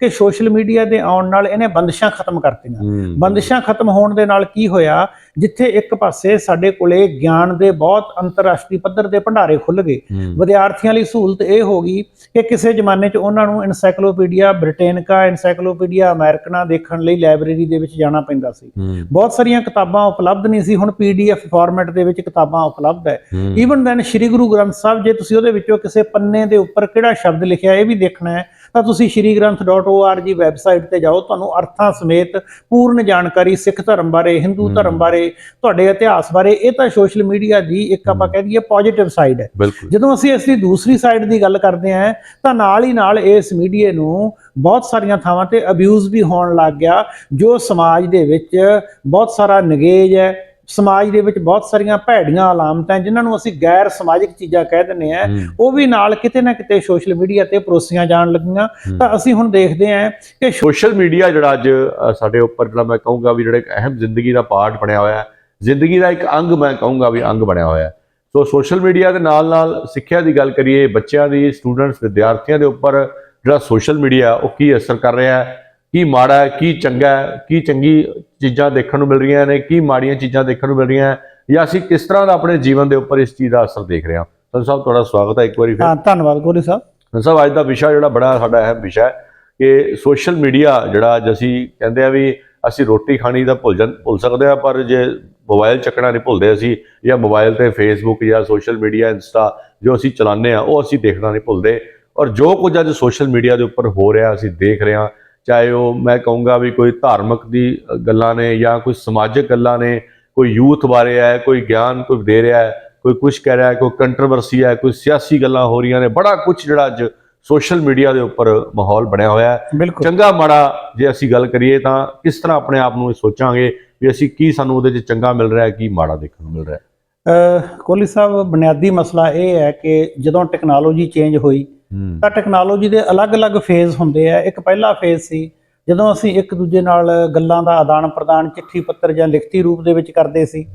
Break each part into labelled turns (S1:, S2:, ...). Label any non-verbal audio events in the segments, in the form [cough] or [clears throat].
S1: ਕਿ social media ਦੇ ਆਉਣ ਨਾਲ ਇਹਨੇ ਬੰਦਿਸ਼ਾਂ ਖਤਮ ਕਰਤੀਆਂ। ਬੰਦਿਸ਼ਾਂ ਖਤਮ ਹੋਣ ਦੇ ਨਾਲ ਕੀ ਹੋਇਆ? ਜਿੱਥੇ ਇੱਕ ਪਾਸੇ ਸਾਡੇ ਕੋਲੇ ਗਿਆਨ ਦੇ ਬਹੁਤ ਅੰਤਰਰਾਸ਼ਟਰੀ ਪੱਧਰ ਦੇ ਭੰਡਾਰੇ ਖੁੱਲ ਗਏ। ਵਿਦਿਆਰਥੀਆਂ ਲਈ ਸਹੂਲਤ ਇਹ ਹੋ ਗਈ ਕਿ ਕਿਸੇ ਜ਼ਮਾਨੇ 'ਚ ਉਹਨਾਂ ਨੂੰ ਐਨਸਾਈਕਲੋਪੀਡੀਆ ਬ੍ਰਿਟੇਨਕਾ ਐਨਸਾਈਕਲੋਪੀਡੀਆ ਅਮਰੀਕਨਾ ਦੇਖਣ ਲਈ ਲਾਇਬ੍ਰੇਰੀ ਦੇ ਵਿੱਚ ਜਾਣਾ ਪੈਂਦਾ ਸੀ। ਬਹੁਤ ਸਾਰੀਆਂ ਕਿਤਾਬਾਂ ਉਪਲਬਧ ਨਹੀਂ ਸੀ ਹੁਣ ਪੀਡੀਐਫ ਫਾਰਮੈਟ ਦੇ ਵਿੱਚ ਕਿਤਾਬਾਂ ਉਪਲਬਧ ਹੈ। ਈਵਨ ਦੈਨ ਸ੍ਰੀ ਗੁਰੂ ਗ੍ਰੰਥ ਸਾਹਿਬ ਜੇ ਤੁਸੀਂ ਉਹਦੇ ਵਿੱਚੋਂ ਕਿਸੇ ਪੰਨੇ ਦੇ ਉੱਪਰ ਕਿਹੜਾ ਸ਼ਬਦ ਲਿਖਿਆ ਇਹ ਵੀ ਦੇਖਣਾ ਹੈ ਤਾਂ ਤੁਸੀਂ ਸ਼੍ਰੀਗ੍ਰੰਥ.org ਵੈਬਸਾਈਟ ਤੇ ਜਾਓ ਤੁਹਾਨੂੰ ਅਰਥਾਂ ਸਮੇਤ ਪੂਰਨ ਜਾਣਕਾਰੀ ਸਿੱਖ ਧਰਮ ਬਾਰੇ ਹਿੰਦੂ ਧਰਮ ਬਾਰੇ ਤੁਹਾਡੇ ਇਤਿਹਾਸ ਬਾਰੇ ਇਹ ਤਾਂ ਸੋਸ਼ਲ ਮੀਡੀਆ ਦੀ ਇੱਕ ਆਪਾਂ ਕਹਿ ਦਈਏ ਪੋਜ਼ਿਟਿਵ ਸਾਈਡ ਹੈ। ਜਦੋਂ ਅਸੀਂ ਇਸ ਦੀ ਦੂਸਰੀ ਸਾਈਡ ਦੀ ਗੱਲ ਕਰਦੇ ਹਾਂ ਤਾਂ ਨਾਲ ਹੀ ਨਾਲ ਇਸ ਮੀਡੀਆ ਨੂੰ ਬਹੁਤ ਸਾਰੀਆਂ ਥਾਵਾਂ ਤੇ ਅਬਿਊਜ਼ ਵੀ ਹੋਣ ਲੱਗ ਗਿਆ ਜੋ ਸਮਾਜ ਦੇ ਵਿੱਚ ਬਹੁਤ ਸਾਰਾ ਨਗੇਜ ਹੈ ਸਮਾਜ ਦੇ ਵਿੱਚ ਬਹੁਤ ਸਾਰੀਆਂ ਭੈੜੀਆਂ ਅਲਾਮਤਾਂ ਜਿਨ੍ਹਾਂ ਨੂੰ ਅਸੀਂ ਗੈਰ ਸਮਾਜਿਕ ਚੀਜ਼ਾਂ ਕਹਿ ਦਿੰਦੇ ਆ ਉਹ ਵੀ ਨਾਲ ਕਿਤੇ ਨਾ ਕਿਤੇ ਸੋਸ਼ਲ ਮੀਡੀਆ ਤੇ ਪਰੋਸੀਆਂ ਜਾਣ ਲੱਗੀਆਂ। ਤਾਂ ਅਸੀਂ ਹੁਣ ਦੇਖਦੇ ਹਾਂ ਕਿ
S2: ਸੋਸ਼ਲ ਮੀਡੀਆ ਜਿਹੜਾ ਅੱਜ ਸਾਡੇ ਉੱਪਰ ਜਿਹੜਾ ਮੈਂ ਕਹੂੰਗਾ ਵੀ ਜਿਹੜਾ ਇੱਕ ਅਹਿਮ ਜ਼ਿੰਦਗੀ ਦਾ ਪਾਰਟ ਬਣਿਆ ਹੋਇਆ ਹੈ ਜ਼ਿੰਦਗੀ ਦਾ ਇੱਕ ਅੰਗ ਮੈਂ ਕਹੂੰਗਾ ਵੀ ਅੰਗ ਬਣਿਆ ਹੋਇਆ ਹੈ। ਸੋ ਸੋਸ਼ਲ ਮੀਡੀਆ ਦੇ ਨਾਲ ਨਾਲ ਸਿੱਖਿਆ ਦੀ ਗੱਲ ਕਰੀਏ ਬੱਚਿਆਂ ਦੀ ਸਟੂਡੈਂਟਸ ਵਿਦਿਆਰਥੀਆਂ ਦੇ ਉੱਪਰ ਜਿਹੜਾ ਸੋਸ਼ਲ ਮੀਡੀਆ ਉਹ ਕੀ ਅਸਰ ਕਰ ਰਿਹਾ ਹੈ? ਕੀ ਮਾੜਾ ਹੈ ਕੀ ਚੰਗਾ ਹੈ ਕੀ ਚੰਗੀ ਚੀਜ਼ਾਂ ਦੇਖਣ ਨੂੰ ਮਿਲ ਰਹੀਆਂ ਨੇ ਕੀ ਮਾੜੀਆਂ ਚੀਜ਼ਾਂ ਦੇਖਣ ਨੂੰ ਮਿਲ ਰਹੀਆਂ ਜਾਂ ਅਸੀਂ ਕਿਸ ਤਰ੍ਹਾਂ ਦਾ ਆਪਣੇ ਜੀਵਨ ਦੇ ਉੱਪਰ ਇਸ ਚੀਜ਼ ਦਾ ਅਸਰ ਦੇਖ ਰਹੇ ਹਾਂ। ਸੰਤ ਸਾਹਿਬ ਤੁਹਾਡਾ ਸਵਾਗਤ ਹੈ ਇੱਕ ਵਾਰੀ ਫਿਰ।
S1: ਹਾਂ ਧੰਨਵਾਦ ਗੋਰੀ ਸਾਹਿਬ।
S2: ਸਾਹਿਬ ਅੱਜ ਦਾ ਵਿਸ਼ਾ ਜਿਹੜਾ ਬੜਾ ਸਾਡਾ ਅਹਿਮ ਵਿਸ਼ਾ ਹੈ ਕਿ ਸੋਸ਼ਲ ਮੀਡੀਆ ਜਿਹੜਾ ਅੱਜ ਅਸੀਂ ਕਹਿੰਦੇ ਆ ਵੀ ਅਸੀਂ ਰੋਟੀ ਖਾਣੀ ਦਾ ਭੁੱਲ ਜਾਂ ਭੁੱਲ ਸਕਦੇ ਆ ਪਰ ਜੇ ਮੋਬਾਈਲ ਚੱਕਣਾ ਨਹੀਂ ਭੁੱਲਦੇ ਅਸੀਂ ਜਾਂ ਮੋਬਾਈਲ ਤੇ ਫੇਸਬੁੱਕ ਜਾਂ ਸੋਸ਼ਲ ਮੀਡੀਆ ਇੰਸਟਾ ਜੋ ਅਸੀਂ ਚਲਾਉਂਦੇ ਆ ਉਹ ਅਸੀਂ ਦੇਖਣਾ ਨਹੀਂ ਭੁੱਲਦੇ। ਔਰ ਜੋ ਕੁਝ ਅੱਜ ਸੋਸ਼ਲ ਮੀਡੀਆ ਦੇ ਉੱਪਰ ਹੋ ਰਿਹਾ ਅਸੀਂ ਦੇਖ ਰਹੇ ਹਾਂ ਚਾਹੇ ਉਹ ਮੈਂ ਕਹੂੰਗਾ ਵੀ ਕੋਈ ਧਾਰਮਿਕ ਦੀ ਗੱਲਾਂ ਨੇ ਜਾਂ ਕੋਈ ਸਮਾਜਿਕ ਗੱਲਾਂ ਨੇ ਕੋਈ ਯੂਥ ਬਾਰੇ ਹੈ ਕੋਈ ਗਿਆਨ ਕੋਈ ਦੇ ਰਿਹਾ ਹੈ ਕੋਈ ਕੁਝ ਕਹਿ ਰਿਹਾ ਹੈ ਕੋਈ ਕੰਟਰੋਵਰਸੀ ਹੈ ਕੋਈ ਸਿਆਸੀ ਗੱਲਾਂ ਹੋ ਰਹੀਆਂ ਨੇ ਬੜਾ ਕੁਝ ਜਿਹੜਾ ਅੱਜ ਸੋਸ਼ਲ ਮੀਡੀਆ ਦੇ ਉੱਪਰ ਮਾਹੌਲ ਬਣਿਆ ਹੋਇਆ ਹੈ। ਚੰਗਾ ਮਾੜਾ ਜੇ ਅਸੀਂ ਗੱਲ ਕਰੀਏ ਤਾਂ ਕਿਸ ਤਰ੍ਹਾਂ ਆਪਣੇ ਆਪ ਨੂੰ ਇਹ ਸੋਚਾਂਗੇ ਵੀ ਅਸੀਂ ਕੀ ਸਾਨੂੰ ਉਹਦੇ 'ਚ ਚੰਗਾ ਮਿਲ ਰਿਹਾ ਹੈ ਕੀ ਮਾੜਾ ਦੇਖਣ ਨੂੰ ਮਿਲ ਰਿਹਾ ਹੈ?
S1: ਕੋਹਲੀ ਸਾਹਿਬ ਬੁਨਿਆਦੀ ਮਸਲਾ ਇਹ ਹੈ ਕਿ ਜਦੋਂ ਟੈਕਨੋਲੋਜੀ ਚੇਂਜ ਹੋਈ ਤਾਂ ਟੈਕਨੋਲੋਜੀ ਦੇ ਅਲੱਗ-ਅਲੱਗ ਫੇਜ਼ ਹੁੰਦੇ ਆ। ਇੱਕ ਪਹਿਲਾ ਫੇਜ਼ ਸੀ ਜਦੋਂ ਅਸੀਂ ਇੱਕ ਦੂਜੇ ਨਾਲ ਗੱਲਾਂ ਦਾ ਆਦਾਨ ਪ੍ਰਦਾਨ ਚਿੱਠੀ ਪੱਤਰ ਜਾਂ ਲਿਖਤੀ ਰੂਪ ਦੇ ਵਿੱਚ ਕਰਦੇ ਸੀ।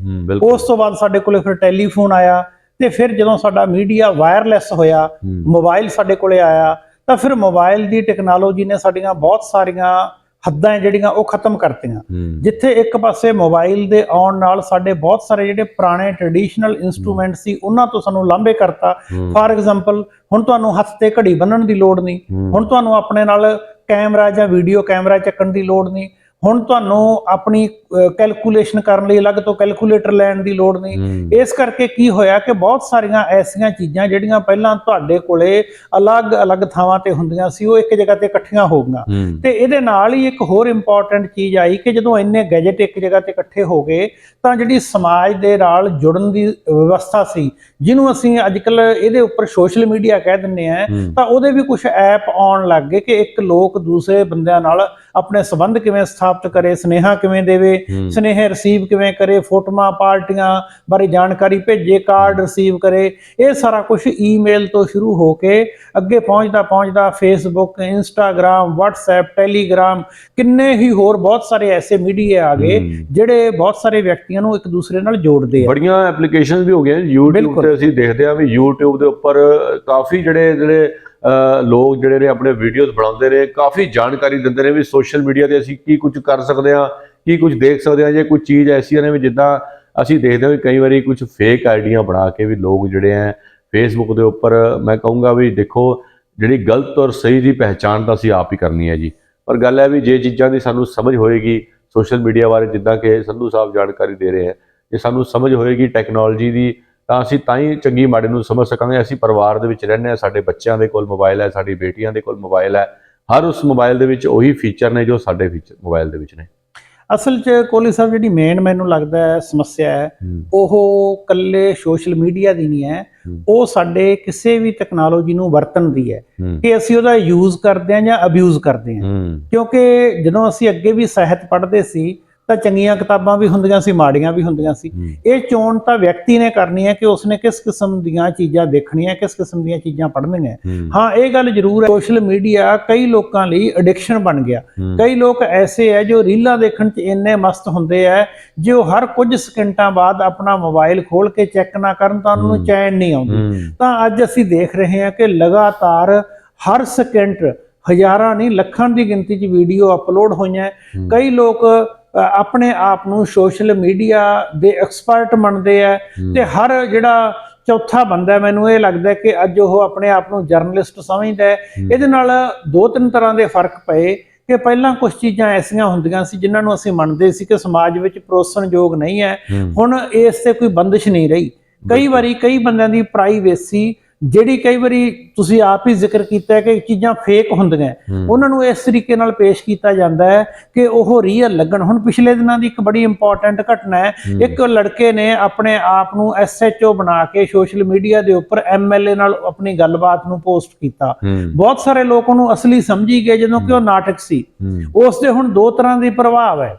S1: ਉਸ ਤੋਂ ਬਾਅਦ ਸਾਡੇ ਕੋਲੇ ਫਿਰ ਟੈਲੀਫੋਨ ਆਇਆ ਤੇ ਫਿਰ ਜਦੋਂ ਸਾਡਾ ਮੀਡੀਆ ਵਾਇਰਲੈਸ ਹੋਇਆ ਮੋਬਾਈਲ ਸਾਡੇ ਕੋਲੇ ਆਇਆ ਤਾਂ ਫਿਰ ਮੋਬਾਈਲ ਦੀ ਟੈਕਨੋਲੋਜੀ ਨੇ ਸਾਡੀਆਂ ਬਹੁਤ ਸਾਰੀਆਂ ਹੱਦਾਂ ਜਿਹੜੀਆਂ ਉਹ ਖਤਮ ਕਰਤੀਆਂ। ਜਿੱਥੇ ਇੱਕ ਪਾਸੇ ਮੋਬਾਈਲ ਦੇ ਆਉਣ ਨਾਲ ਸਾਡੇ ਬਹੁਤ ਸਾਰੇ ਜਿਹੜੇ ਪੁਰਾਣੇ ਟ੍ਰੈਡੀਸ਼ਨਲ ਇਨਸਟਰੂਮੈਂਟ ਸੀ ਉਹਨਾਂ ਤੋਂ ਸਾਨੂੰ ਲਾਂਭੇ ਕਰਤਾ। ਫਾਰ ਐਗਜ਼ਾਮਪਲ ਹੁਣ ਤੁਹਾਨੂੰ ਹੱਥ ਤੇ ਘੜੀ ਬੰਨਣ ਦੀ ਲੋੜ ਨਹੀਂ। ਹੁਣ ਤੁਹਾਨੂੰ ਆਪਣੇ ਨਾਲ ਕੈਮਰਾ ਜਾਂ ਵੀਡੀਓ ਕੈਮਰਾ ਚੱਕਣ ਦੀ ਲੋੜ ਨਹੀਂ। ਹੁਣ ਤੁਹਾਨੂੰ ਆਪਣੀ ਕੈਲਕੂਲੇਸ਼ਨ ਕਰਨ ਲਈ ਅਲੱਗ ਤੋਂ ਕੈਲਕੂਲੇਟਰ ਲੈਣ ਦੀ ਲੋੜ ਨਹੀਂ। ਇਸ ਕਰਕੇ ਕੀ ਹੋਇਆ ਕਿ ਬਹੁਤ ਸਾਰੀਆਂ ਐਸੀਆਂ ਚੀਜ਼ਾਂ ਜਿਹੜੀਆਂ ਪਹਿਲਾਂ ਤੁਹਾਡੇ ਕੋਲੇ ਅਲੱਗ-ਅਲੱਗ ਥਾਵਾਂ ਤੇ ਹੁੰਦੀਆਂ ਸੀ ਉਹ ਇੱਕ ਜਗ੍ਹਾ ਤੇ ਇਕੱਠੀਆਂ ਹੋ ਗਈਆਂ। ਤੇ ਇਹਦੇ ਨਾਲ ਹੀ ਇੱਕ ਹੋਰ ਇੰਪੋਰਟੈਂਟ ਚੀਜ਼ ਆਈ ਕਿ ਜਦੋਂ ਇੰਨੇ ਗੈਜਟ ਇੱਕ ਜਗ੍ਹਾ ਤੇ ਇਕੱਠੇ ਹੋ ਗਏ ਤਾਂ ਜਿਹੜੀ ਸਮਾਜ ਦੇ ਨਾਲ ਜੁੜਨ ਦੀ ਵਿਵਸਥਾ ਸੀ ਜਿਹਨੂੰ ਅਸੀਂ ਅੱਜਕੱਲ ਇਹਦੇ ਉੱਪਰ ਸੋਸ਼ਲ ਮੀਡੀਆ ਕਹਿ ਦਿੰਨੇ ਆ ਤਾਂ ਉਹਦੇ ਵੀ ਕੁਝ ਐਪ ਆਉਣ ਲੱਗ ਗਏ ਕਿ ਇੱਕ ਲੋਕ ਦੂਸਰੇ ਬੰਦਿਆਂ ਨਾਲ ਆਪਣੇ ਸਬੰਧ ਕਿਵੇਂ ਸਥਾਪਿਤ ਕਰੇ ਸਨੇਹਾ ਕਿਵੇਂ ਦੇਵੇ ਸਨੇਹ ਰਿਸੀਵ ਕਿਵੇਂ ਕਰੇ ਫੋਟੋਆਂ ਪਾਰਟੀਆਂ ਬਾਰੇ ਜਾਣਕਾਰੀ ਭੇਜੇ ਕਾਰਡ ਰਿਸੀਵ ਕਰੇ ਇਹ ਸਾਰਾ ਕੁਝ ਈਮੇਲ ਤੋਂ ਸ਼ੁਰੂ ਹੋ ਕੇ ਅੱਗੇ ਪਹੁੰਚਦਾ ਪਹੁੰਚਦਾ ਫੇਸਬੁੱਕ ਇੰਸਟਾਗ੍ਰam WhatsApp ਟੈਲੀਗ੍ਰਾਮ ਕਿੰਨੇ ਹੀ ਹੋਰ ਬਹੁਤ ਸਾਰੇ ਐਸੇ ਮੀਡੀਆ ਆ ਗਏ। ਜਿਹੜੇ ਬਹੁਤ ਸਾਰੇ ਵਿਅਕਤੀਆਂ ਨੂੰ ਇੱਕ ਦੂਸਰੇ ਨਾਲ ਜੋੜਦੇ ਆ
S2: ਬੜੀਆਂ ਐਪਲੀਕੇਸ਼ਨਸ ਵੀ ਹੋ ਗਈਆਂ YouTube। ਤੇ ਅਸੀਂ ਦੇਖਦੇ ਆ ਵੀ YouTube ਦੇ ਉੱਪਰ ਕਾਫੀ ਜਿਹੜੇ ਜਿਹੜੇ ਲੋਕ ਜਿਹੜੇ ਨੇ ਆਪਣੇ ਵੀਡੀਓਜ਼ ਬਣਾਉਂਦੇ ਨੇ, ਕਾਫੀ ਜਾਣਕਾਰੀ ਦਿੰਦੇ ਨੇ ਵੀ ਸੋਸ਼ਲ ਮੀਡੀਆ ਤੇ ਅਸੀਂ ਕੀ ਕੁਝ ਕਰ ਸਕਦੇ ਆ ਕੀ ਕੁਝ ਦੇਖ ਸਕਦੇ ਆ ਜੇ ਕੋਈ ਚੀਜ਼ ਐਸੀ ਨੇ ਵੀ ਜਿੱਦਾਂ ਅਸੀਂ ਦੇਖਦੇ ਹਾਂ ਵੀ ਕਈ ਵਾਰੀ ਕੁਝ ਫੇਕ ਆਈਡੀਆਂ ਬਣਾ ਕੇ ਵੀ ਲੋਕ ਜਿਹੜੇ ਆ ਫੇਸਬੁੱਕ ਦੇ ਉੱਪਰ ਮੈਂ ਕਹੂੰਗਾ ਵੀ ਦੇਖੋ, ਜਿਹੜੀ ਗਲਤ ਔਰ ਸਹੀ ਦੀ ਪਹਿਚਾਣ ਤਾਂ ਅਸੀਂ ਆਪ ਹੀ ਕਰਨੀ ਹੈ ਜੀ। ਪਰ ਗੱਲ ਹੈ ਵੀ ਜੇ ਚੀਜ਼ਾਂ ਦੀ ਸਾਨੂੰ ਸਮਝ ਹੋਏਗੀ ਸੋਸ਼ਲ ਮੀਡੀਆ ਬਾਰੇ ਜਿੱਦਾਂ ਕਿ ਸੰਧੂ ਸਾਹਿਬ ਜਾਣਕਾਰੀ ਦੇ ਰਹੇ ਹੈ, ਜੇ ਸਾਨੂੰ ਸਮਝ ਹੋਏਗੀ ਟੈਕਨੋਲੋਜੀ ਦੀ ਤਾਂ ਅਸੀਂ ਤਾਂ ਹੀ ਚੰਗੀ ਮਾੜੇ ਨੂੰ ਸਮਝ ਸਕਾਂਗੇ। ਅਸੀਂ ਪਰਿਵਾਰ ਦੇ ਵਿੱਚ ਰਹਿੰਦੇ ਹਾਂ ਸਾਡੇ ਬੱਚਿਆਂ ਦੇ ਕੋਲ ਮੋਬਾਈਲ ਹੈ ਸਾਡੀ ਬੇਟੀਆਂ ਦੇ ਕੋਲ ਮੋਬਾਈਲ ਹੈ। ਹਰ ਉਸ ਮੋਬਾਈਲ ਦੇ ਵਿੱਚ ਉਹੀ ਫੀਚਰ ਨੇ ਜੋ ਸਾਡੇ ਫੀਚਰ ਮੋਬਾਈਲ ਦੇ ਵਿੱਚ ਨੇ।
S1: ਅਸਲ 'ਚ ਕੋਹਲੀ ਸਾਹਿਬ ਜਿਹੜੀ ਮੇਨ ਮੈਨੂੰ ਲੱਗਦਾ ਹੈ ਸਮੱਸਿਆ ਹੈ ਉਹ ਕੱਲੇ ਸੋਸ਼ਲ ਮੀਡੀਆ ਦੀ ਨਹੀਂ ਹੈ। ਉਹ ਸਾਡੇ ਕਿਸੇ ਵੀ ਟੈਕਨੋਲੋਜੀ ਨੂੰ ਵਰਤਣ ਦੀ ਹੈ ਕਿ ਅਸੀਂ ਉਹਦਾ ਯੂਜ਼ ਕਰਦੇ ਹਾਂ ਜਾਂ ਅਬਿਊਜ਼ ਕਰਦੇ ਹੂੰ। ਕਿਉਂਕਿ ਜਦੋਂ ਅਸੀਂ ਅੱਗੇ ਵੀ ਸਾਹਿਤ ਪੜ੍ਹਦੇ ਸੀ ਤਾਂ ਚੰਗੀਆਂ ਕਿਤਾਬਾਂ ਵੀ ਹੁੰਦੀਆਂ ਸੀ ਮਾੜੀਆਂ ਵੀ ਹੁੰਦੀਆਂ ਸੀ। ਇਹ ਚੋਣ ਤਾਂ ਵਿਅਕਤੀ ਨੇ ਕਰਨੀ ਹੈ ਕਿ ਉਸਨੇ ਕਿਸ ਕਿਸਮ ਦੀਆਂ ਚੀਜ਼ਾਂ ਦੇਖਣੀਆਂ ਕਿਸ ਕਿਸਮ ਦੀਆਂ ਚੀਜ਼ਾਂ ਪੜ੍ਹਨੀਆਂ
S2: ਹੂੰ।
S1: ਇਹ ਗੱਲ ਜ਼ਰੂਰ ਹੈ। ਸੋਸ਼ਲ ਮੀਡੀਆ ਕਈ ਲੋਕਾਂ ਲਈ ਐਡਿਕਸ਼ਨ ਬਣ ਗਿਆ। ਕਈ ਲੋਕ ਐਸੇ ਹੈ ਜੋ ਰੀਲਾਂ ਦੇਖਣ 'ਚ ਇੰਨੇ ਮਸਤ ਹੁੰਦੇ ਆ ਜੋ ਹਰ ਕੁਝ ਸਕਿੰਟਾਂ ਬਾਅਦ ਆਪਣਾ ਮੋਬਾਈਲ ਖੋਲ ਕੇ ਚੈੱਕ ਨਾ ਕਰਨ ਤਾਂ ਉਹਨਾਂ ਨੂੰ। ਚੈਨ ਨਹੀਂ ਆਉਂਦੀ। ਤਾਂ ਅੱਜ ਅਸੀਂ ਦੇਖ ਰਹੇ ਹਾਂ ਕਿ ਲਗਾਤਾਰ ਹਰ ਸਕਿੰਟ ਹਜ਼ਾਰਾਂ ਨਹੀਂ ਲੱਖਾਂ ਦੀ ਗਿਣਤੀ 'ਚ ਵੀਡੀਓ ਅਪਲੋਡ ਹੋਈਆਂ। ਕਈ ਲੋਕ ਆਪਣੇ ਆਪ ਨੂੰ ਸੋਸ਼ਲ ਮੀਡੀਆ ਦੇ ਐਕਸਪਰਟ ਮੰਨਦੇ ਆ। ਤੇ ਹਰ ਜਿਹੜਾ ਚੌਥਾ ਬੰਦਾ ਮੈਨੂੰ ਇਹ ਲੱਗਦਾ ਕਿ ਅੱਜ ਉਹ ਆਪਣੇ ਆਪ ਨੂੰ ਜਰਨਲਿਸਟ ਸਮਝਦਾ ਹੈ। ਇਹਦੇ ਨਾਲ ਦੋ ਤਿੰਨ ਤਰ੍ਹਾਂ ਦੇ ਫ਼ਰਕ ਪਏ ਕਿ ਪਹਿਲਾਂ ਕੁਝ ਚੀਜ਼ਾਂ ਐਸੀਆਂ ਹੁੰਦੀਆਂ ਸੀ ਜਿਨ੍ਹਾਂ ਨੂੰ ਅਸੀਂ ਮੰਨਦੇ ਸੀ ਕਿ ਸਮਾਜ ਵਿੱਚ ਪਰੋਸਣਯੋਗ ਨਹੀਂ ਹੂੰ। ਹੁਣ ਇਸ ਤੇ ਕੋਈ ਬੰਦਿਸ਼ ਨਹੀਂ ਰਹੀ ਕਈ ਵਾਰੀ ਕਈ ਬੰਦਿਆਂ ਦੀ ਪ੍ਰਾਈਵੇਸੀ ਜਿਹੜੀ ਕਈ ਵਾਰੀ ਤੁਸੀਂ ਆਪ ਹੀ ਜ਼ਿਕਰ ਕੀਤਾ ਹੈ ਕਿ ਚੀਜ਼ਾਂ ਫੇਕ ਹੁੰਦੀਆਂ। ਉਹਨਾਂ ਨੂੰ ਇਸ ਤਰੀਕੇ ਨਾਲ ਪੇਸ਼ ਕੀਤਾ ਜਾਂਦਾ ਹੈ ਕਿ ਉਹ ਰੀਅਲ ਲੱਗਣ। ਹੁਣ ਪਿਛਲੇ ਦਿਨਾਂ ਦੀ ਇੱਕ ਬੜੀ ਇੰਪੋਰਟੈਂਟ ਘਟਨਾ ਹੈ। ਇੱਕ ਲੜਕੇ ਨੇ ਆਪਣੇ ਆਪ ਨੂੰ ਐਸਐਚਓ ਬਣਾ ਕੇ ਸੋਸ਼ਲ ਮੀਡੀਆ ਦੇ ਉੱਪਰ ਐਮਐਲਏ ਨਾਲ ਆਪਣੀ ਗੱਲਬਾਤ ਨੂੰ ਪੋਸਟ ਕੀਤਾ। ਬਹੁਤ ਸਾਰੇ ਲੋਕ ਉਹਨੂੰ ਅਸਲੀ ਸਮਝੀ ਗਏ ਜਦੋਂ ਕਿ ਉਹ ਨਾਟਕ ਸੀ। ਉਸ ਦੇ ਹੁਣ ਦੋ ਤਰ੍ਹਾਂ ਦੇ ਪ੍ਰਭਾਵ ਹੈ।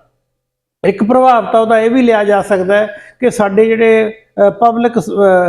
S1: ਇੱਕ ਪ੍ਰਭਾਵ ਤਾਂ ਉਹਦਾ ਇਹ ਵੀ ਲਿਆ ਜਾ ਸਕਦਾ ਹੈ ਕਿ ਸਾਡੇ ਜਿਹੜੇ ਪਬਲਿਕ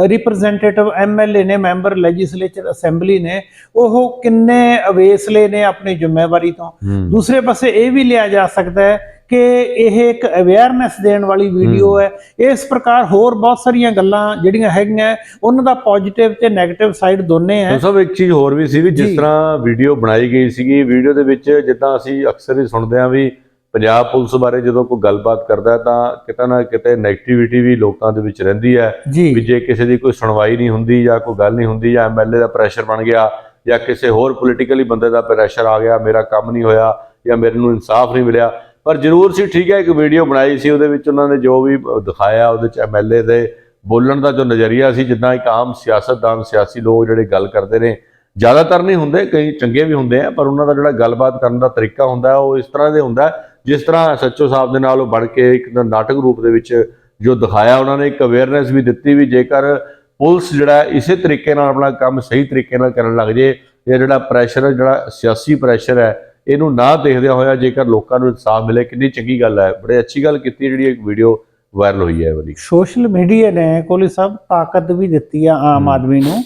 S1: ਰਿਪਰੈਜ਼ੈਂਟੇਟਿਵ ਐਮਐਲਏ ਨੇ ਮੈਂਬਰ ਲੈਜਿਸਲੇਚਰ ਅਸੈਂਬਲੀ ਨੇ ਉਹ ਕਿੰਨੇ ਅਵੇਸਲੇ ਨੇ ਆਪਣੀ ਜ਼ਿੰਮੇਵਾਰੀ ਤੋਂ। ਦੂਸਰੇ ਪਾਸੇ ਇਹ ਵੀ ਲਿਆ ਜਾ ਸਕਦਾ ਹੈ ਕਿ ਇਹ ਇੱਕ ਅਵੇਅਰਨੈਸ ਦੇਣ ਵਾਲੀ ਵੀਡੀਓ ਹੈ। ਇਸ ਪ੍ਰਕਾਰ ਹੋਰ ਬਹੁਤ ਸਾਰੀਆਂ ਗੱਲਾਂ ਜਿਹੜੀਆਂ ਹੈਗੀਆਂ ਉਹਨਾਂ ਦਾ ਪੋਜ਼ਿਟਿਵ ਤੇ 네ਗੇਟਿਵ ਸਾਈਡ ਦੋਨੇ ਹੈ।
S2: ਸਭ ਇੱਕ ਚੀਜ਼ ਹੋਰ ਵੀ ਸੀ ਵੀ। ਜਿਸ ਤਰ੍ਹਾਂ ਵੀਡੀਓ ਬਣਾਈ ਗਈ ਸੀਗੀ। ਵੀਡੀਓ ਦੇ ਵਿੱਚ ਜਿੱਦਾਂ ਅਸੀਂ ਅਕਸਰ ਹੀ ਸੁਣਦੇ ਹਾਂ ਵੀ ਪੰਜਾਬ ਪੁਲਿਸ ਬਾਰੇ ਜਦੋਂ ਕੋਈ ਗੱਲਬਾਤ ਕਰਦਾ ਤਾਂ ਕਿਤੇ ਨਾ ਕਿਤੇ ਨੈਗੇਟਿਵਿਟੀ ਵੀ ਲੋਕਾਂ ਦੇ ਵਿੱਚ ਰਹਿੰਦੀ ਹੈ ਵੀ
S1: ਜੀ
S2: ਕਿਸੇ ਦੀ ਕੋਈ ਸੁਣਵਾਈ ਨਹੀਂ ਹੁੰਦੀ ਜਾਂ ਕੋਈ ਗੱਲ ਨਹੀਂ ਹੁੰਦੀ ਜਾਂ ਐਮਐਲਏ ਦਾ ਪ੍ਰੈਸ਼ਰ ਬਣ ਗਿਆ ਜਾਂ ਕਿਸੇ ਹੋਰ ਪੋਲੀਟੀਕਲੀ ਬੰਦੇ ਦਾ ਪ੍ਰੈਸ਼ਰ ਆ ਗਿਆ ਮੇਰਾ ਕੰਮ ਨਹੀਂ ਹੋਇਆ ਜਾਂ ਮੇਰੇ ਨੂੰ ਇਨਸਾਫ ਨਹੀਂ ਮਿਲਿਆ ਪਰ ਜ਼ਰੂਰ ਸੀ ਠੀਕ ਹੈ ਇੱਕ ਵੀਡੀਓ ਬਣਾਈ ਸੀ ਉਹਦੇ ਵਿੱਚ ਉਹਨਾਂ ਨੇ ਜੋ ਵੀ ਦਿਖਾਇਆ ਉਹਦੇ ਚ ਐਮਐਲਏ ਦੇ ਬੋਲਣ ਦਾ ਜੋ ਨਜ਼ਰੀਆ ਸੀ ਜਿੱਦਾਂ ਇੱਕ ਆਮ ਸਿਆਸਤਦਾਨ ਸਿਆਸੀ ਲੋਕ ਜਿਹੜੇ ਗੱਲ ਕਰਦੇ ਨੇ ਜ਼ਿਆਦਾਤਰ ਨਹੀਂ ਹੁੰਦੇ ਕਈ ਚੰਗੇ ਵੀ ਹੁੰਦੇ ਆ ਪਰ ਉਹਨਾਂ ਦਾ ਜਿਹੜਾ ਗੱਲਬਾਤ ਕਰਨ ਦਾ ਤਰੀਕਾ ਹੁੰਦਾ ਉਹ ਇਸ ਤਰ੍ਹਾਂ ਦੇ ਹੁੰਦਾ ਜਿਸ ਤਰ੍ਹਾਂ ਸੱਚੋ ਸਾਹਿਬ ਦੇ ਨਾਲ ਉਹ ਬਣ ਕੇ ਇੱਕ ਨਾਟਕ ਰੂਪ ਦੇ ਵਿੱਚ ਜੋ ਦਿਖਾਇਆ ਉਹਨਾਂ ਨੇ ਇੱਕ ਅਵੇਅਰਨੈਸ ਵੀ ਦਿੱਤੀ ਵੀ ਜੇਕਰ ਪੁਲਿਸ ਜਿਹੜਾ ਇਸੇ ਤਰੀਕੇ ਨਾਲ ਆਪਣਾ ਕੰਮ ਸਹੀ ਤਰੀਕੇ ਨਾਲ ਕਰਨ ਲੱਗ ਜੇ ਇਹ ਜਿਹੜਾ ਪ੍ਰੈਸ਼ਰ ਹੈ ਜਿਹੜਾ ਸਿਆਸੀ ਪ੍ਰੈਸ਼ਰ ਹੈ ਇਹਨੂੰ ਨਾ ਦੇਖਦਿਆਂ ਹੋਇਆ ਜੇਕਰ ਲੋਕਾਂ ਨੂੰ ਇਨਸਾਫ ਮਿਲੇ ਕਿੰਨੀ ਚੰਗੀ ਗੱਲ ਹੈ। ਬੜੀ ਅੱਛੀ ਗੱਲ ਕੀਤੀ ਜਿਹੜੀ ਇੱਕ ਵੀਡੀਓ ਵਾਇਰਲ ਹੋਈ ਹੈ ਵਾਲੀ।
S1: ਸੋਸ਼ਲ ਮੀਡੀਆ ਨੇ ਕੋਲੀ ਸਭ ਤਾਕਤ ਵੀ ਦਿੱਤੀ ਆ ਆਮ ਆਦਮੀ ਨੂੰ।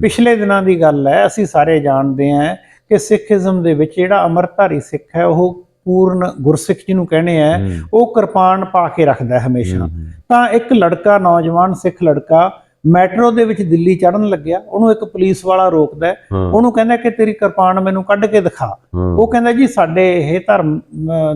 S1: ਪਿਛਲੇ ਦਿਨਾਂ ਦੀ ਗੱਲ ਹੈ ਅਸੀਂ ਸਾਰੇ ਜਾਣਦੇ ਹਾਂ ਕਿ ਸਿੱਖੀਜ਼ਮ ਦੇ ਵਿੱਚ ਜਿਹੜਾ ਅਮਰਧਾਰੀ ਸਿੱਖ ਹੈ ਉਹ ਪੂਰਨ ਗੁਰਸਿੱਖ ਜਿਹਨੂੰ ਕਹਿੰਦੇ ਆ। ਉਹ ਕਿਰਪਾਨ ਪਾ ਕੇ ਰੱਖਦਾ ਹੈ ਹਮੇਸ਼ਾ। ਤਾਂ ਇੱਕ ਲੜਕਾ ਨੌਜਵਾਨ ਸਿੱਖ ਲੜਕਾ ਮੈਟਰੋ ਦੇ ਵਿੱਚ ਦਿੱਲੀ ਚੜਨ ਲੱਗਿਆ। ਉਹਨੂੰ ਇੱਕ ਪੁਲਿਸ ਵਾਲਾ ਰੋਕਦਾ ਉਹਨੂੰ ਕਹਿੰਦਾ ਕਿ ਤੇਰੀ ਕਿਰਪਾਨ ਮੈਨੂੰ ਕੱਢ ਕੇ ਦਿਖਾ। ਉਹ ਕਹਿੰਦਾ ਜੀ ਸਾਡੇ ਇਹ ਧਰਮ